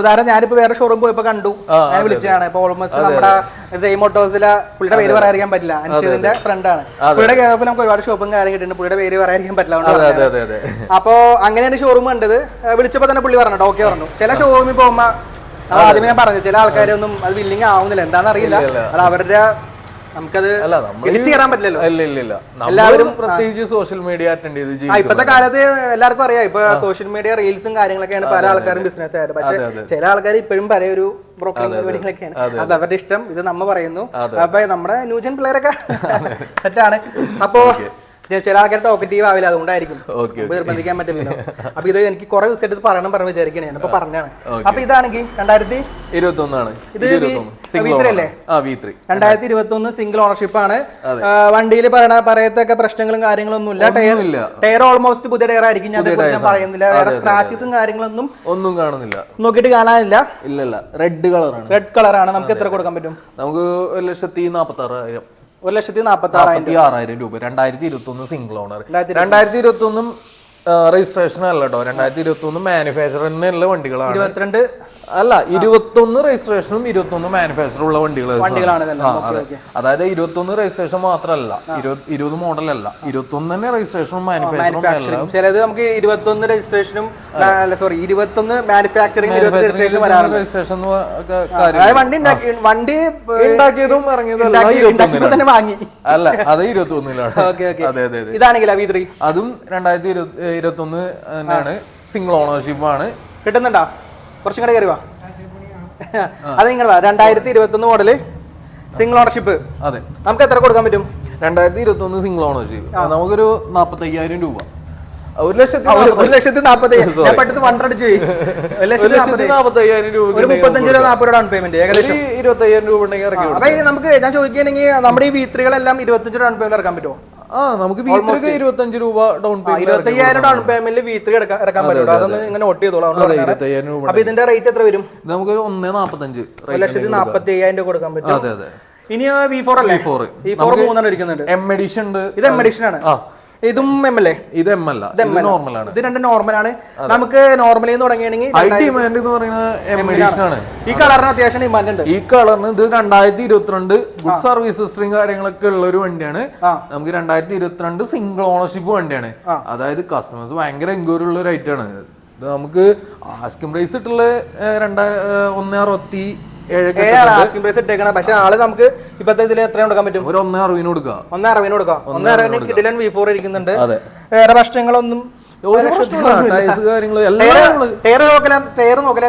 ഉദാഹരണം ഞാനിപ്പോ വേറെ ഷോറൂം പോയപ്പോ കണ്ടു. ഞാൻ വിളിച്ചതാണ്. ഇപ്പൊ ഓൾമോസ്റ്റ് നമ്മുടെ സെയിം ഓട്ടോസിലെ പുള്ളിയുടെ പേര് പറയാതിരിക്കാൻ പറ്റില്ല. അനുഷേദിന്റെ ഫ്രണ്ട് ആണ്. പുള്ളിയുടെ കേരളത്തിൽ നമുക്ക് ഒരുപാട് ഷോപ്പും കാര്യം കിട്ടിയിട്ടുണ്ട് പുള്ളിയുടെ പേര് പറയാതിരിക്കാൻ പറ്റില്ല അപ്പൊ അങ്ങനെയാണ് ഷോറൂം കണ്ടത്. വിളിച്ചപ്പോ തന്നെ പുള്ളി പറഞ്ഞു ഓക്കെ പറഞ്ഞു ചില ഷോറൂമിൽ പോകുമ്പോ ആദ്യമേ ഞാൻ പറഞ്ഞു ചില ആൾക്കാരൊന്നും അത് ബില്ലിങ് ആവുന്നില്ല. എന്താണെന്ന് അറിയില്ല. അത് അവരുടെ നമുക്കത് അല്ല നമ്മൾ ഇടിച്ചു കയറാൻ പറ്റില്ലല്ലോ. ഇല്ല ഇല്ല ഇല്ല. എല്ലാവരും പ്രത്യേകിച്ച് സോഷ്യൽ മീഡിയ അറ്റൻഡ് ചെയ്ത് ജീവിക്കും ഇപ്പത്തെ കാലത്ത് എല്ലാവർക്കും അറിയാം. ഇപ്പൊ സോഷ്യൽ മീഡിയ റീൽസും കാര്യങ്ങളൊക്കെയാണ് പല ആൾക്കാരും ബിസിനസ് ആയിട്ട് പക്ഷെ ചില ആൾക്കാർ ഇപ്പോഴും പഴയ ഒരു ബ്രോക്കറിംഗ് പരിപാടികളൊക്കെയാണ്. അത് അവരുടെ ഇഷ്ടം. ഇത് നമ്മ പറയുന്നു. അപ്പൊ നമ്മുടെ ന്യൂജൻ പിള്ളേരൊക്കെ തെറ്റാണ്. അപ്പോ ചെ- ചില ആൾക്കാർ ടോക്കറ്റീവ് ആവില്ല അതുകൊണ്ടായിരിക്കും. നിർബന്ധിക്കാൻ പറ്റില്ല അപ്പൊ ഇത് എനിക്ക് കുറെ ദിവസം എടുത്ത് പറയണം പറഞ്ഞു വിചാരിക്കണേ. അപ്പൊ പറഞ്ഞാണ് അപ്പൊ ഇതാണെങ്കിൽ രണ്ടായിരത്തി ഇരുപത്തി ഒന്നാണ് ഇത് ഇത് വി- ഇരുപത്തൊന്ന് സിംഗിൾ V3 അല്ലേ? രണ്ടായിരത്തി ഇരുപത്തി ഒന്ന് സിംഗിൾ ഓണർഷിപ്പ് ആണ് വണ്ടിയിൽ പറയണ പറയത്തൊക്കെ പ്രശ്നങ്ങളും കാര്യങ്ങളൊന്നും ഇല്ല ടയർ ടയർ ഓൾമോസ്റ്റ് പുതിയ ടയർ ആയിരിക്കും. ഞാൻ ഞാൻ പറയുന്നില്ല. വേറെ സ്ക്രാച്ചസും കാര്യങ്ങളൊന്നും ഒന്നും കാണുന്നില്ല. നോക്കിയിട്ട് കാണാനില്ല. ഇല്ലല്ല. റെഡ് കളറാണ് റെഡ് കളറാണ് നമുക്ക് എത്ര കൊടുക്കാൻ പറ്റും? നമുക്ക് ഒരു ലക്ഷത്തി നാപ്പത്തി ആറായിരം ഒരു ലക്ഷത്തി നാപ്പത്തി ആറായിരം രൂപ. രണ്ടായിരത്തി ഇരുപത്തി ഒന്ന് സിംഗിൾ ഓണർ രണ്ടായിരത്തി ഇരുപത്തി ഒന്നും രജിസ്ട്രേഷൻ അല്ല കേട്ടോ രണ്ടായിരത്തി ഇരുപത്തി ഒന്ന് മാനുഫാക്ചറിനുള്ള വണ്ടികളാണ്. ഇരുപത്തിരണ്ട് അല്ല ഇരുപത്തൊന്ന് രജിസ്ട്രേഷനും ഇരുപത്തി ഒന്ന് മാനുഫാക്ചർ ഉള്ള വണ്ടികൾ വണ്ടികളാണ് ഇരുപത്തി ഒന്ന് അതായത് രജിസ്ട്രേഷൻ മാത്രമല്ല ഇരുപത് മോഡലല്ല ഇരുപത്തി ഒന്ന് തന്നെ രജിസ്ട്രേഷനും മാനുഫാക്ചറും എല്ലാം. ചിലത് നമുക്ക് ഇരുപത്തൊന്ന് രജിസ്ട്രേഷനും അല്ല സോറി ഇരുപത്തി ഒന്ന് വരാറുണ്ട്. രജിസ്ട്രേഷൻ അതായത് വണ്ടി വണ്ടി ഉണ്ടാക്കിയതും ഇറങ്ങിയതും വാങ്ങി. അല്ല അത് ഇരുപത്തി ഒന്നിലാണ് ഇതാണെങ്കിൽ അതും രണ്ടായിരത്തി ഇരുപത്തി ഇരുപത്തി ഒന്ന് തന്നെയാണ്. സിംഗിൾ ഓണർഷിപ്പ് ആണ്. കിട്ടുന്നുണ്ടോ? കുറച്ചും കൂടെ കയറി വാ. അത് നിങ്ങൾ വാ. രണ്ടായിരത്തി ഇരുപത്തി ഒന്ന് മോഡൽ സിംഗിൾ ഓണർഷിപ്പ് അതെ. നമുക്ക് എത്ര കൊടുക്കാൻ പറ്റും? രണ്ടായിരത്തി ഇരുപത്തി ഒന്ന് സിംഗിൾ ഓണർഷിപ്പ് നമുക്കൊരു നാപ്പത്തയ്യായിരം രൂപ. ഒരു ലക്ഷത്തി ഒരു- ലക്ഷത്തി നാപ്പത്തി പെട്ടെന്ന് ഒരു ലക്ഷത്തി നാപ്പത്തി നാപ്പത്തയ്യായിരം. രൂപ ഒരു മുപ്പത്തഞ്ച് രൂപ നാപ്പത് രൂപ ഡൗൺ പേയ്മെന്റ് ഏകദേശം. ഇരുപത്തയ്യായിരം രൂപ ഉണ്ടെങ്കിൽ ഇറക്കി അപ്പൊ നമുക്ക് ഞാൻ ചോദിക്കുകയാണെങ്കിൽ നമ്മുടെ ഈ വീത്രികളെല്ലാം ഇരുപത്തഞ്ച് ഡൗൺ പേയ്മെന്റ് ഇറക്കാൻ പറ്റുമോ? ആ നമുക്ക് വീട്ടിലേക്ക് ഇരുപത്തഞ്ച് രൂപ ഡൗൺ ഇരുപത്തയ്യായിരം ഡൗൺ പേയ്മെന്റിൽ വീത്രി ഇറക്കാൻ പറ്റും അതൊന്ന് ഇങ്ങനെ നോട്ട് ചെയ്തോളാം അപ്പൊ ഇതിന്റെ റേറ്റ് എത്ര വരും? നമുക്ക് ഒന്നേ നാപ്പത്തഞ്ച് ഒരു ലക്ഷത്തി നാപ്പത്തി അയ്യായിരം രൂപ കൊടുക്കാൻ പറ്റും. അതെ അതെ. ഇനി വി ഫോർ അല്ലേ? ഫോർ വി ഫോർ മൂന്നെണ്ണം ഇരിക്കുന്നുണ്ട് എം എഡിഷൻ ഉണ്ട്. ഇത് എം എഡിഷൻ ആണ്. ഇതും എം എൽ എ ഇത് എം അല്ല ഇത് നോർമൽ ആണ്. ഇത് രണ്ട് നോർമലാണ് നമുക്ക് നോർമലി തുടങ്ങിയാണെങ്കിൽ ഹൈ ഡിമാൻഡ് എന്ന് പറയുന്നത് എം എഡിഷൻ ഈ കളറിന് അത്യാവശ്യം ഡിമാൻഡ് ഉണ്ട്. ഈ കളറിന് ഇത് രണ്ടായിരത്തി ഇരുപത്തിരണ്ട് ഗുഡ് സർവീസ് ഹിസ്റ്ററിയും കാര്യങ്ങളൊക്കെ ഉള്ള ഒരു വണ്ടിയാണ്. നമുക്ക് രണ്ടായിരത്തി ഇരുപത്തിരണ്ട് സിംഗിൾ ഓണർഷിപ്പ് വണ്ടിയാണ് അതായത് കസ്റ്റമേഴ്സ് ഭയങ്കര എൻക്വയറി ഉള്ള ഒരു ഐറ്റമാണ് ഇത് നമുക്ക് ആസ്കിംഗ് പ്രൈസ് ഇട്ടുള്ള രണ്ടാ ഒന്ന് അറുപത്തി ഏഴാണ് ആസ്കിംഗ് പ്രൈസ് ഇട്ടേക്കണത് പക്ഷെ ആൾ നമുക്ക് ഇപ്പത്തെ ഇതിൽ എത്ര കൊടുക്കാൻ പറ്റും? ഒരു ഒന്നേ അറുപതിന് കൊടുക്കുക ഒന്ന് അറുപതിന് കൊടുക്കാം. ഒന്ന് അറുപതിന് കിടിലൻ വി ഫോർ ഇരിക്കുന്നുണ്ട്. വേറെ പ്രശ്നങ്ങളൊന്നും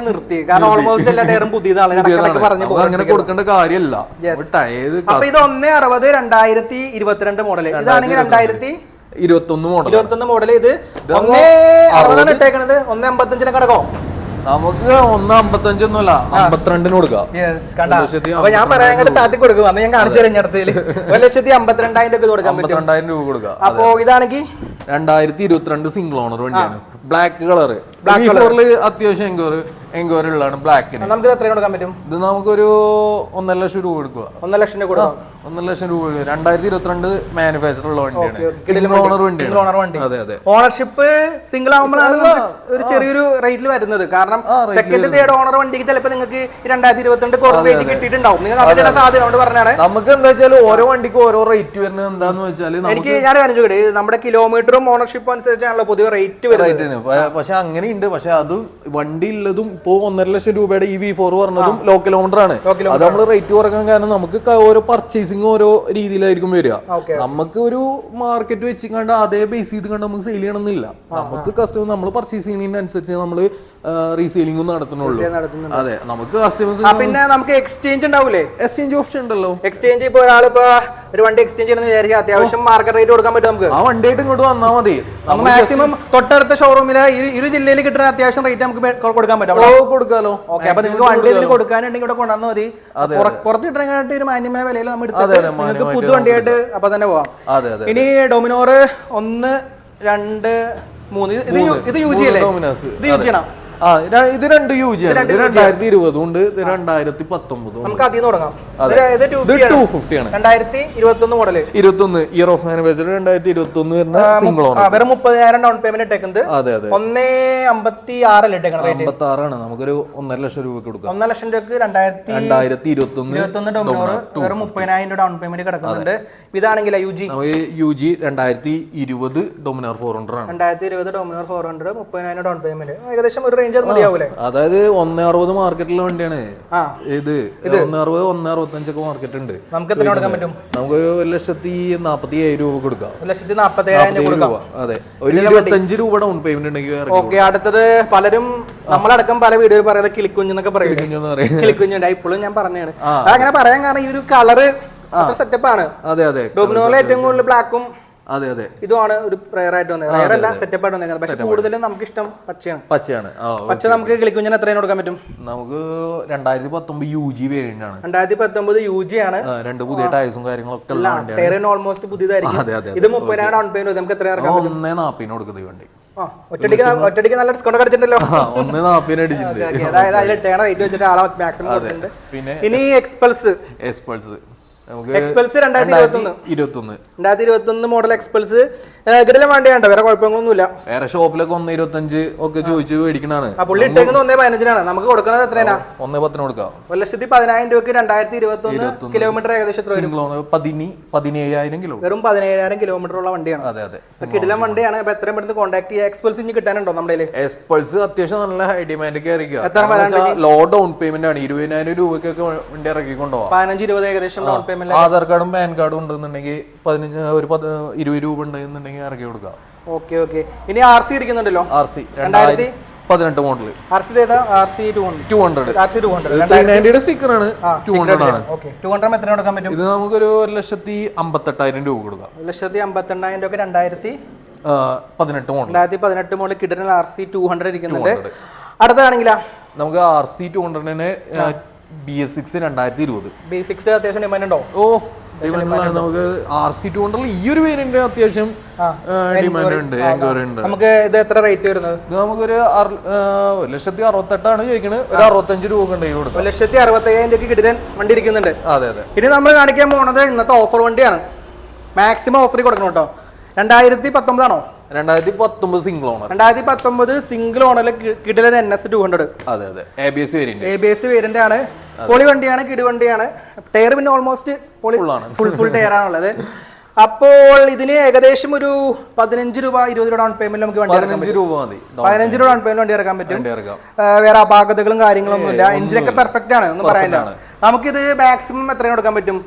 നിർത്തി. കാരണം ഓൾമോസ്റ്റ് എല്ലാ ടയറും പുതിയതാണ് പറഞ്ഞു അങ്ങനെ കൊടുക്കേണ്ട കാര്യമല്ല. അപ്പൊ ഇത് ഒന്നേ അറുപത് രണ്ടായിരത്തി ഇരുപത്തിരണ്ട് മോഡൽ ഇതാണെങ്കിൽ രണ്ടായിരത്തി ഇരുപത്തൊന്ന് മോഡൽ ഇരുപത്തൊന്ന് മോഡൽ ഇത് ഒന്നേ അറുപതാണ് ഇട്ടേക്കണത്. ഒന്നേ അമ്പത്തഞ്ചിനെ കിടക്കോ നമുക്ക് ഒന്ന് അമ്പത്തഞ്ചൊന്നുമല്ല. അമ്പത്തിരണ്ടിന് കൊടുക്കാം. അപ്പൊ ഞാൻ പറയാൻ അങ്ങോട്ട് താത്തി കൊടുക്കും. അന്ന് ഞാൻ കാണിച്ചു തരാം അടുത്തതിൽ ഒരു ലക്ഷത്തി അമ്പത്തിരണ്ടായിരം രൂപ കൊടുക്കാൻ പറ്റും. രൂപ കൊടുക്കാം. അപ്പോ ഇതാണെങ്കിൽ രണ്ടായിരത്തി ഇരുപത്തിരണ്ട് സിംഗിൾ ഓണർ വണ്ടിയാണ്. ബ്ലാക്ക് കളർ ബ്ലാക്ക് ഫോറിൽ അത്യാവശ്യം എൻക്വയറി എൻക്വയറി ഉള്ളതാണ് ബ്ലാക്കിന് നമുക്ക് എത്ര കൊടുക്കാൻ പറ്റും ഇത് നമുക്കൊരു ഒന്നര ലക്ഷം രൂപ കൊടുക്കുക. ഒന്നര ലക്ഷം രൂപ കൊടുക്കാം. ഒന്നര ലക്ഷം രൂപ കൊടുക്കുക. രണ്ടായിരത്തി ഇരുപത്തിരണ്ട് മാനുഫാക്ചർ ഉള്ള വണ്ടിയാണ്. ഓണർ വണ്ടിയാണ്. അതെ അതെ. ഓണർഷിപ്പ് സിംഗിൾ ആകുമ്പോഴാണ് ഒരു ചെറിയൊരു റേറ്റിൽ വരുന്നത്. കാരണം സെക്കൻഡ് തേർഡ് ഓണർ വണ്ടിക്ക് ചിലപ്പോൾ നിങ്ങൾക്ക് രണ്ടായിരത്തി ഇരുപത്തിരണ്ട് കുറവ് റേറ്റ് കിട്ടിയിട്ടുണ്ടാവും. നിങ്ങൾക്ക് അവരുടെ സാധ്യത കൊണ്ട് പറഞ്ഞാണ്. നമുക്ക് എന്താ വെച്ചാൽ ഓരോ വണ്ടിക്ക് ഓരോ റേറ്റ് വരുന്നത് എന്താന്ന് വെച്ചാൽ നമുക്ക് എനിക്ക് ഞാൻ കാണിച്ചു കൂടി നമ്മുടെ കിലോമീറ്ററും ഓണർഷിപ്പും അനുസരിച്ചാണല്ലോ പൊതുവെ റേറ്റ് വരുന്നത്. പക്ഷെ അങ്ങനെയുണ്ട്. പക്ഷെ അത് വണ്ടി ഉള്ളതും ഇപ്പോ ഒന്നര ലക്ഷം രൂപയുടെ ഇ വി ഫോർ പറഞ്ഞതും ലോ കിലോമീറ്റർ ആണ്. അത് നമ്മൾ റേറ്റ് കുറയ്ക്കാൻ കാരണം നമുക്ക് ഓരോ പർച്ചേസിംഗ് ഓരോ രീതിയിലായിരിക്കും വരിക. നമുക്ക് ഒരു മാർക്കറ്റ് വെച്ച് കണ്ട് അതേ ബേസ് ചെയ്ത് കണ്ട് നമുക്ക് സെയിൽ ചെയ്യണമെന്നില്ല. നമുക്ക് കസ്റ്റമർ നമ്മൾ പർച്ചേസ് ചെയ്യുന്നതിനനുസരിച്ച് നമ്മൾ റീസെയിലിംഗും നടത്തുന്നുള്ളൂ. അതെ നമുക്ക് കസ്റ്റമേഴ്സ് പിന്നെ നമുക്ക് എക്സ്ചേഞ്ച് ഉണ്ടാവൂലേ? എക്സ്ചേഞ്ച് ഓപ്ഷൻ ഉണ്ടല്ലോ. എക്സ്ചേഞ്ച് ഇപ്പൊ ഒരാളിപ്പോ ഒരു വണ്ടി എക്സ്ചേഞ്ച് ചെയ്യണമെന്ന് വിചാരിക്കുക അത്യാവശ്യം മാർക്കറ്റ് റേറ്റ് കൊടുക്കാൻ പറ്റും നമുക്ക്. ആ വണ്ടിയായിട്ട് ഇങ്ങോട്ട് വന്നാൽ മതി. നമുക്ക് മാക്സിമം തൊട്ടടുത്ത ഷോറൂമിലെ ഇരു ജില്ലയിൽ കിട്ടുന്ന അത്യാവശ്യം റേറ്റ് നമുക്ക് കൊടുക്കാൻ പറ്റും. കൊടുക്കാലോ. ഓക്കെ അപ്പൊ നിങ്ങൾക്ക് വണ്ടി ഇതിൽ കൊടുക്കാനുണ്ടെങ്കിൽ ഇവിടെ കൊണ്ടുവന്നാൽ മതി. പുറ- പുറത്ത് കിട്ടുന്നതിനായിട്ട് ഒരു മാന്യമായ വിലയിൽ നമ്മൾ എടുത്തിട്ട് നിങ്ങൾക്ക് പുതു വണ്ടിയായിട്ട് അപ്പൊ തന്നെ പോവാം. ഇനി ഡൊമിനോറ് ഒന്ന് രണ്ട് മൂന്ന്. ഇത് യു- ഇത് യു ജി അല്ലേ ഇത് യു ജി ആണ് ആ ഇത് രണ്ട് യു ജി ആണ്. രണ്ടായിരത്തി ഇരുപതും ഉണ്ട്. ഇത് രണ്ടായിരത്തി പത്തൊമ്പതും നമുക്ക് അതിൽ തുടങ്ങാം. ഇത് ഇത് ഇത് 250 ടു. ഫിഫ്റ്റി ആണ് രണ്ടായിരത്തി ഇരുപത്തി ഒന്ന് മോഡൽ ഇരുപത്തൊന്ന് ഇയർ ഓഫ് മാനുഫാക്ചർ രണ്ടായിരത്തി ഇരുപത്തി ഒന്ന് വരുന്ന സിംഗിൾ ആ, വെറും മുപ്പതിനായിരം ഡൗൺ പേയ്മെന്റ് ഇട്ടേക്കുന്നത്. അതെ അതെ. ഒന്നേ അമ്പത്തി ആറല്ലേ ഇട്ടേക്കണം അമ്പത്തി ആറാണ് നമുക്കൊരു ഒന്നര ലക്ഷം രൂപക്ക് കൊടുക്കാം. ഒന്നര ലക്ഷം രൂപക്ക് രണ്ടായിരത്തി രണ്ടായിരത്തി ഇരുപത്തി ഒന്ന് ഇരുപത്തി ഒന്ന് ഡോമിനോർ വെറും മുപ്പതിനായിരം രൂപ ഡൗൺ പേയ്മെന്റ് കിടക്കുന്നുണ്ട്. ഇതാണെങ്കിൽ യു ജി യു ജി രണ്ടായിരത്തി ഇരുപത് ഡൊമിനാർ ഫോർ ഹൺഡ്രഡ് ആണ്. രണ്ടായിരത്തി ഇരുപത് ഡോമിനോർ ഫോർ ഹൺഡ്രഡ് മുപ്പതിനായിരം ഡൗൺ പേയ്മെന്റ് ഏകദേശം ഒരു റേഞ്ച് മതിയാവൂലേ? അതായത് ഒന്നേ അറുപത് മാർക്കറ്റിലെ വണ്ടിയാണ്. ഇത് ഒന്നേ അറുപത് ഒന്നേ അറുപത്തഞ്ചൊക്കെ മാർക്കറ്റ് ഉണ്ട് നമുക്ക് എത്ര കൊടുക്കാൻ പറ്റും? നമുക്ക് ഒരു ലക്ഷത്തി നാപ്പത്തി ഏഴ് രൂപ കൊടുക്കാം. ഒരു ലക്ഷത്തി നാപ്പത്തി ഏഴായിരം രൂപ അതെ. ഒരു ഇരുപത്തഞ്ച് രൂപ ഡൗൺ പേയ്മെന്റ് ഉണ്ടെങ്കിൽ ഓക്കെ അടുത്തത് പലരും നമ്മളടക്കം പല വീഡിയോയിൽ പറയുന്നത് കിളിക്കുഞ്ഞെന്നൊക്കെ പറയും. കിളിക്കുഞ്ഞുണ്ട്. ഇപ്പോഴും ഞാൻ പറഞ്ഞാണ് അങ്ങനെ പറയാൻ കാരണം ഈ ഒരു കളർ സെറ്റപ്പ് ആണ്. അതെ അതെ. ഡൊമിനോയിലെ ഏറ്റവും കൂടുതൽ ബ്ലാക്കും അതെ അതെ. ഇതുമാണ് ഒരു റയർ ആയിട്ട് വന്നത്. റയർ അല്ല സെറ്റപ്പ് ആയിട്ട് വന്നേക്കുന്നത്. പക്ഷെ കൂടുതലും നമുക്ക് ഇഷ്ടം പച്ചയാണ്. പച്ചയാണ്. പച്ച നമുക്ക് കിളിക്കുഞ്ഞിന് എത്രയും കൊടുക്കാൻ പറ്റും? നമുക്ക് രണ്ടായിരത്തി പത്തൊമ്പത് യു ജി വേരിയന്റ് ആണ്. രണ്ടായിരത്തി പത്തൊമ്പത് യു ജി ആണ് രണ്ട് പുതിയ ടയർസും കാര്യങ്ങളൊക്കെ ഉള്ള ടയറിന് ഓൾമോസ്റ്റ് പുതിയതായിരിക്കും. ഇത് മുപ്പതിനായിരം ഡൗൺ പേയ്മെന്റ് നമുക്ക് എത്ര ഇറക്കാം ഒന്നേ നാപ്പിന് കൊടുക്കുന്നത് വണ്ടി. ഒറ്റടിക്ക് ഒറ്റടിക്ക് നല്ല ഡിസ്കൗണ്ട് അടിച്ചിട്ടുണ്ടല്ലോ. ആ ഒന്നേ നാപ്പിന് അടിച്ചിട്ടുണ്ട്. ഓക്കേ, അതായത് അതിൽ ടേണ റേറ്റ് വെച്ചിട്ട് ആളെ മാക്സിമം കൊടുത്തിട്ടുണ്ട്. പിന്നെ ഇനി എക്സ്പൾസ് എക്സ്പൾസ് നമുക്ക് എക്സ്പൾസ് രണ്ടായിരത്തി ഇരുപത്തി ഒന്ന് മോഡൽ വണ്ടി എക്സ്പൾസ് ഗഡിലും വേണ്ടിയാണ് വേറെ കുഴപ്പങ്ങളൊന്നുമില്ല. വേറെ ഷോപ്പിലൊക്കെ ഒന്ന് ഇരുപത്തഞ്ച് ഒക്കെ ചോദിച്ചു മേടിക്കണാണ് പുള്ളി ഇട്ടേക്കുന്നത് ഒന്നേ പതിനഞ്ചിനാണ്. നമുക്ക് കൊടുക്കുന്നത് എത്രയാണ് ഒന്നേ പത്തിന് കൊടുക്കാം. ഒരു ലക്ഷത്തി പതിനായിരം രൂപയ്ക്ക് രണ്ടായിരത്തി ഇരുപത്തി ഒന്ന് കിലോമീറ്റർ ഏകദേശം എത്ര വരും? പതിനി പതിനേഴായിരം കിലോ വെറും പതിനേഴായിരം കിലോമീറ്റർ ഉള്ള വണ്ടിയാണ്. അതെ അതെ. കിടിലം വണ്ടിയാണ്. അപ്പൊ എത്രയും പെട്ടെന്ന് കോൺടാക്ട് ചെയ്യുക എക്സ്പൾസ് ഇനി കിട്ടാനുണ്ടോ നമ്മുടെ? എക്സ്പൾസ് അത്യാവശ്യം നല്ല ഹൈ ഡിമാൻഡ് ഒക്കെ ഇറക്കുക ലോ ഡൗൺ പേയ്മെന്റ് ആണ്. ഇരുപതിനായിരം രൂപയ്ക്കൊക്കെ വണ്ടി ഇറക്കി കൊണ്ടുപോകാം പതിനഞ്ച് ഇരുപത് ഏകദേശം ഡൗൺ പേയ്മെന്റ് ആധാർ കാർഡും പാൻ കാർഡും ഉണ്ടെന്നുണ്ടെങ്കിൽ പതിനഞ്ച് ഒരു ഇരുപത് രൂപ ഉണ്ടെന്നുണ്ടെങ്കിൽ ഇറക്കി കൊടുക്കാം. ഓക്കെ ഓക്കെ ഇനി ആർ സി ഇരിക്കുന്നുണ്ടല്ലോ? ആർ സി രണ്ടായിരത്തി പതിനെട്ട് model R C R C two hundred R C two hundred sticker ആണ്. ടു ഹൺഡ്രഡ് ആണ്. ഓക്കെ ടു ഹൺഡ്രഡ് എത്ര കൊടുക്കാൻ പറ്റും? ഇത് നമുക്കൊരു ഒരു ലക്ഷത്തി അമ്പത്തെട്ടായിരം രൂപ കൊടുക്കാം. ഒരു ലക്ഷത്തി അമ്പത്തെണ്ണായിരം രൂപ രണ്ടായിരത്തി പതിനെട്ട് മോഡൽ രണ്ടായിരത്തി പതിനെട്ട് മോഡൽ കിട്ടുന്ന ആർ സി ടു ഹൺഡ്രഡ് ഇരിക്കുന്നുണ്ട്. അടുത്താണെങ്കിലാ നമുക്ക് ആർ സി ടു ഹൺഡ്രഡിന് ബി എസ് സിക്സ് രണ്ടായിരത്തി ഇരുപത് ബേസിക്സ് അത്യാവശ്യം ഡിമാൻഡ് ഉണ്ടോ? ഓ നമുക്ക് ആർ സി ടു ഹൺഡ്രഡിൽ ഈ ഒരു വേരിയന്റ് അത്യാവശ്യം ഡിമാൻഡ് ഉണ്ട് എൻക്വയറി ഉണ്ട്. നമുക്ക് ഇത് എത്ര റേറ്റ് വരുന്നത്? ഇത് നമുക്കൊരു ഒരു ലക്ഷത്തി അറുപത്തെട്ടാണ് ചോദിക്കുന്നത് ഒരു അറുപത്തഞ്ച് രൂപ കൊടുക്കും. ഒരു ലക്ഷത്തി അറുപത്തയ്യായിരം രൂപയ്ക്ക് കിടിലൻ വണ്ടി ഇരിക്കുന്നുണ്ട്. അതെ അതെ. ഇനി നമ്മൾ കാണിക്കാൻ പോണത് ഇന്നത്തെ ഓഫർ വണ്ടിയാണ്. മാക്സിമം ഓഫർ കൊടുക്കണം കേട്ടോ. രണ്ടായിരത്തി പത്തൊമ്പതാണോ? രണ്ടായിരത്തി പത്തൊമ്പത് സിംഗിൾ ഓണർ രണ്ടായിരത്തി പത്തൊമ്പത് സിംഗിൾ ഓണറിൽ കിടിലൻ എൻ എസ് ടു ഹൺഡ്രഡ് അതെ അതെ. A B S variant A B S variant ആണ് പൊളി വണ്ടിയാണ് കിടി വണ്ടിയാണ്. ടയർ പിന്നെ ഓൾമോസ്റ്റ് പൊളി ഫുൾ ഫുൾ ടയർ ആണുള്ളത്. അപ്പോൾ ഇതിന് ഏകദേശം ഒരു പതിനഞ്ച് രൂപ ഇരുപത് രൂപ ഡൗൺ പേയ്മെന്റ് നമുക്ക് വണ്ടി പതിനഞ്ച് രൂപ മതി. പതിനഞ്ച് രൂപ ഡൗൺ പേയ്മെന്റ് വണ്ടി ഇറക്കാൻ പറ്റും. വേറെ അപാകതകളും കാര്യങ്ങളൊന്നും ഇല്ല എഞ്ചിനൊക്കെ പെർഫെക്റ്റ് ആണ് ഒന്നും പറയാനില്ല. നമുക്കിത് മാക്സിമം എത്രയും കൊടുക്കാൻ പറ്റും?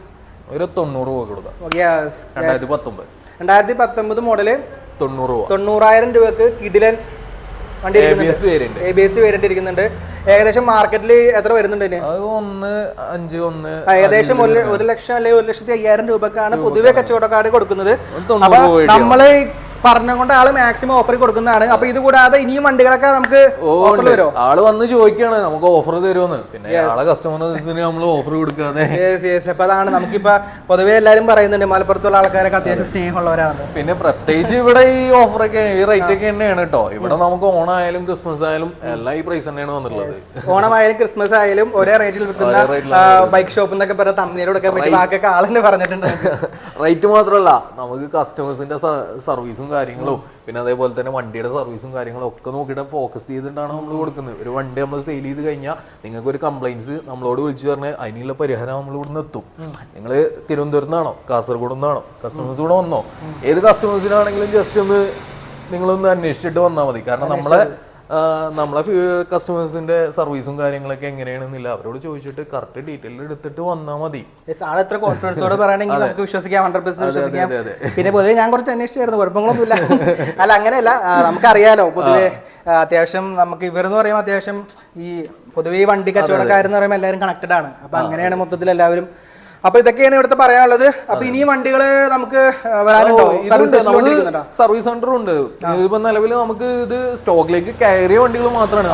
ഒരു തൊണ്ണൂറ് രൂപ കൊടുക്കാം. Yes. രണ്ടായിരത്തി പത്തൊമ്പത് രണ്ടായിരത്തി പത്തൊമ്പത് മോഡൽ തൊണ്ണൂറ് തൊണ്ണൂറായിരം രൂപക്ക് കിടിലൻ വണ്ടി എ ബി എസ് വേരിയന്റ്. ഇരിക്കുന്നുണ്ട് ഏകദേശം മാർക്കറ്റിൽ എത്ര വരുന്നുണ്ട് ഒന്ന് അഞ്ച് ഒന്ന് ഏകദേശം ഒരു ലക്ഷം അല്ലെങ്കിൽ ഒരു ലക്ഷത്തി അയ്യായിരം രൂപക്കാണ് പൊതുവെ കച്ചവടക്കാർ കൊടുക്കുന്നത്. നമ്മൾ പറഞ്ഞുകൊണ്ട് ആൾ മാക്സിമം ഓഫർ കൊടുക്കുന്നതാണ്. അപ്പൊ ഇത് കൂടാതെ ഇനിയും വണ്ടികളൊക്കെ നമുക്ക് ഓഫർ. ആൾ വന്ന് ചോദിക്കാണ്. നമുക്ക് ഓഫർ തരുമെന്ന് പിന്നെ ആളെ കസ്റ്റമേഴ്സിന് നമ്മൾ ഓഫർ കൊടുക്കാതെ അപ്പൊ അതാണ്. നമുക്കിപ്പോ പൊതുവേ എല്ലാരും പറയുന്നുണ്ട് മലപ്പുറത്തുള്ള ആൾക്കാരൊക്കെ അത്യാവശ്യം സ്നേഹമുള്ളവരാണ് പിന്നെ പ്രത്യേകിച്ച് ഇവിടെ ഈ ഓഫർ ഒക്കെ ഈ റേറ്റ് ഒക്കെ തന്നെയാണ് കേട്ടോ ഇവിടെ നമുക്ക് ഓണായാലും ക്രിസ്മസ് ആയാലും എല്ലാം ഈ പ്രൈസ് തന്നെയാണ് വന്നിട്ടുള്ളത്. ഓണമായാലും ക്രിസ്മസ് ആയാലും ഒരേ റേറ്റിൽ വിൽക്കുന്ന ബൈക്ക് ഷോപ്പ് എന്നൊക്കെ പറഞ്ഞ പറ്റി ബാക്കിയൊക്കെ ആളെന്നെ പറഞ്ഞിട്ടുണ്ട്. റേറ്റ് മാത്രമല്ല നമുക്ക് കസ്റ്റമേഴ്സിന്റെ സർവീസും കാര്യങ്ങളും. പിന്നെ അതേപോലെ തന്നെ വണ്ടിയുടെ സർവീസും കാര്യങ്ങളും ഒക്കെ നോക്കിയിട്ട് ഫോക്കസ് ചെയ്തിട്ടാണ് നമ്മൾ കൊടുക്കുന്നത്. ഒരു വണ്ടി നമ്മൾ സെയിൽ ചെയ്ത് കഴിഞ്ഞാൽ നിങ്ങൾക്ക് ഒരു കംപ്ലൈൻസ് നമ്മളോട് വിളിച്ചു പറഞ്ഞാൽ അതിനുള്ള പരിഹാരം നമ്മൾ ഇവിടുന്ന് എത്തും. നിങ്ങൾ തിരുവനന്തപുരത്ത് നിന്നാണോ? കാസർഗോഡ് നിന്നാണോ? കസ്റ്റമേഴ്സ് ഇവിടെ വന്നോ? ഏത് കസ്റ്റമേഴ്സിനാണെങ്കിലും ജസ്റ്റ് ഒന്ന് നിങ്ങളൊന്ന് അന്വേഷിച്ചിട്ട് വന്നാൽ മതി. കാരണം നമ്മളെ നമ്മളെ കസ്റ്റമേഴ്സിന്റെ സർവീസും കാര്യങ്ങളൊക്കെ എങ്ങനെയാണെന്നില്ല. അവരോട് ചോദിച്ചിട്ട് കറക്റ്റ് ഡീറ്റെയിൽ എടുത്തിട്ട് വന്നാൽ മതി. എത്ര കോൺഫിഡൻസോട് പറയുകയാണെങ്കിൽ നമുക്ക് വിശ്വസിക്കാം ഹൺഡ്രഡ് പെർസെന്റ് വിശ്വസിക്കാം. പിന്നെ പൊതുവെ ഞാൻ കുറച്ച് അന്വേഷിച്ചായിരുന്നു കുഴപ്പങ്ങളൊന്നുമില്ല. അല്ല അങ്ങനെയല്ല നമുക്കറിയാലോ പൊതുവെ അത്യാവശ്യം നമുക്ക് ഇവരെന്ന് പറയുമ്പോൾ അത്യാവശ്യം ഈ പൊതുവെ ഈ വണ്ടി കച്ചവടക്കാരെന്ന് പറയുമ്പോൾ എല്ലാവരും കണക്റ്റഡ് ആണ്. അപ്പൊ അങ്ങനെയാണ് മൊത്തത്തിൽ എല്ലാവരും അപ്പൊ ഇതൊക്കെയാണ് ഇവിടുത്തെ പറയാനുള്ളത്. അപ്പൊ ഇനിയും വണ്ടികൾ നമുക്ക് വരാനുണ്ടോ? സർവീസ് സെന്റർ ഉണ്ട്. ഇതിപ്പോ നിലവിൽ നമുക്ക് ഇത് സ്റ്റോക്കിലേക്ക് കയറിയ വണ്ടികൾ മാത്രമാണ്.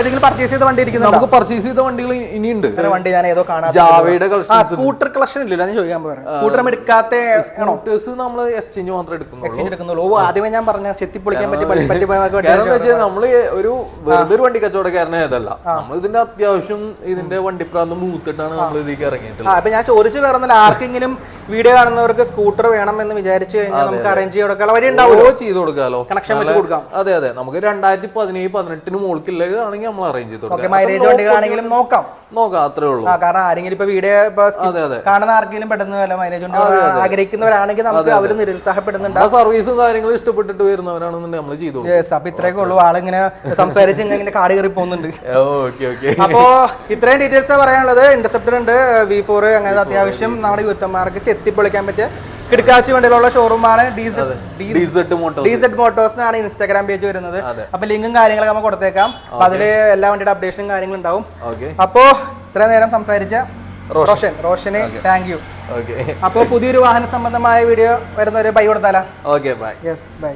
ഏതെങ്കിലും പർച്ചേസ് ചെയ്ത വണ്ടി നമുക്ക് പർച്ചേസ് ചെയ്ത വണ്ടികൾ ഇനിയുണ്ട് വണ്ടി ഞാൻ ഏതോ കാണാൻ ജാവയുടെ സ്കൂട്ടർ കളക്ഷൻ ഇല്ലല്ലോ ഞാൻ ചോദിക്കാൻ പറയാം സ്കൂട്ടർ എടുക്കാത്ത സ്കൂട്ടേഴ്സ് നമ്മൾ എക്സ്ചേഞ്ച് മാത്രമേ എടുക്കുന്നു എക്സ്ചേഞ്ച് എടുക്കുന്നുള്ളൂ. ഓ ആദ്യമേ ഞാൻ പറഞ്ഞ ചെത്തിപ്പൊളിക്കാൻ പൊളിക്കാൻ പറ്റി പറ്റി പോയ വണ്ടി കാരണം എന്താ വെച്ചാൽ നമ്മൾ ഒരു വെറുതെ ഒരു വണ്ടി കച്ചവടക്കാരനായതല്ല നമ്മൾ ഇതിന്റെ അത്യാവശ്യം ഇതിന്റെ വണ്ടിപ്രാന്ത് മൂത്തിട്ടാണ് നമ്മൾ ഇതിലേക്ക് ഇറങ്ങിയിട്ടുള്ളത്. അപ്പൊ ഞാൻ ചോദിച്ചു വേറൊന്നല്ല ആർക്കെങ്കിലും വീഡിയോ കാണുന്നവർക്ക് സ്കൂട്ടർ വേണം എന്ന് വിചാരിച്ചു കഴിഞ്ഞാൽ നമുക്ക് അറേഞ്ച് ചെയ്ത് കൊടുക്കാനുള്ള വഴി ചെയ്ത് കൊടുക്കാലോ. കണക്ഷൻ വെച്ച് കൊടുക്കാം. അതെ അതെ. നമുക്ക് രണ്ടായിരത്തി പതിനേഴ് പതിനെട്ടിന് ആണെങ്കിൽ നമ്മൾ അറേഞ്ച് ചെയ്ത് കൊടുക്കാം. മൈലേജ് വണ്ടികളാണെങ്കിലും നോക്കാം. നോക്കാം അത്രേ ഉള്ളൂ. കാരണം ആരെങ്കിലും ഇപ്പൊ വീഡിയോ കാണുന്ന ആർക്കെങ്കിലും പെട്ടെന്ന് വല്ല മൈലേജ് ആഗ്രഹിക്കുന്നവരാണെങ്കിൽ നമുക്ക് അവർ നിരുത്സാഹപ്പെടുന്നുണ്ട്. സർവീസും കാര്യങ്ങളും ഇഷ്ടപ്പെട്ടിട്ട് വരുന്നവരാണെന്നുണ്ടെങ്കിൽ നമ്മൾ ചെയ്തു യെസ് അപ്പൊ ഇത്രയൊക്കെ ഉള്ളൂ. ആളിങ്ങനെ സംസാരിച്ച് ഇങ്ങനെ കാട് കയറി പോകുന്നുണ്ട്. അപ്പോ ഇത്രയും ഡീറ്റെയിൽസ് പറയാനുള്ളത്. ഇന്റർസെപ്റ്റർ ഉണ്ട് വി ഫോർ അങ്ങനെ അത്യാവശ്യം നമ്മുടെ യുദ്ധന്മാർക്ക് ചെത്തിപ്പൊളിക്കാൻ പറ്റിയ കിടക്കാച്ചി വണ്ടികളുള്ള ഷോറൂമാണ് ഡീസെറ്റ് മോട്ടോഴ്സ് ആണ് ഇൻസ്റ്റാഗ്രാം പേജ് വരുന്നത്. അപ്പൊ ലിങ്കും കാര്യങ്ങളൊക്കെ നമ്മൾ കൊടുത്തേക്കാം. അപ്പൊ അതിൽ എല്ലാ വണ്ടിയുടെ അപ്ഡേഷനും കാര്യങ്ങളും ഉണ്ടാവും അപ്പോ ഇത്രയും നേരം സംസാരിച്ച റോഷൻ. റോഷന് താങ്ക് യു അപ്പോ പുതിയൊരു വാഹന സംബന്ധമായ വീഡിയോ വരുന്ന ഒരു bye കൊടുത്താലാ? Okay bye yes bye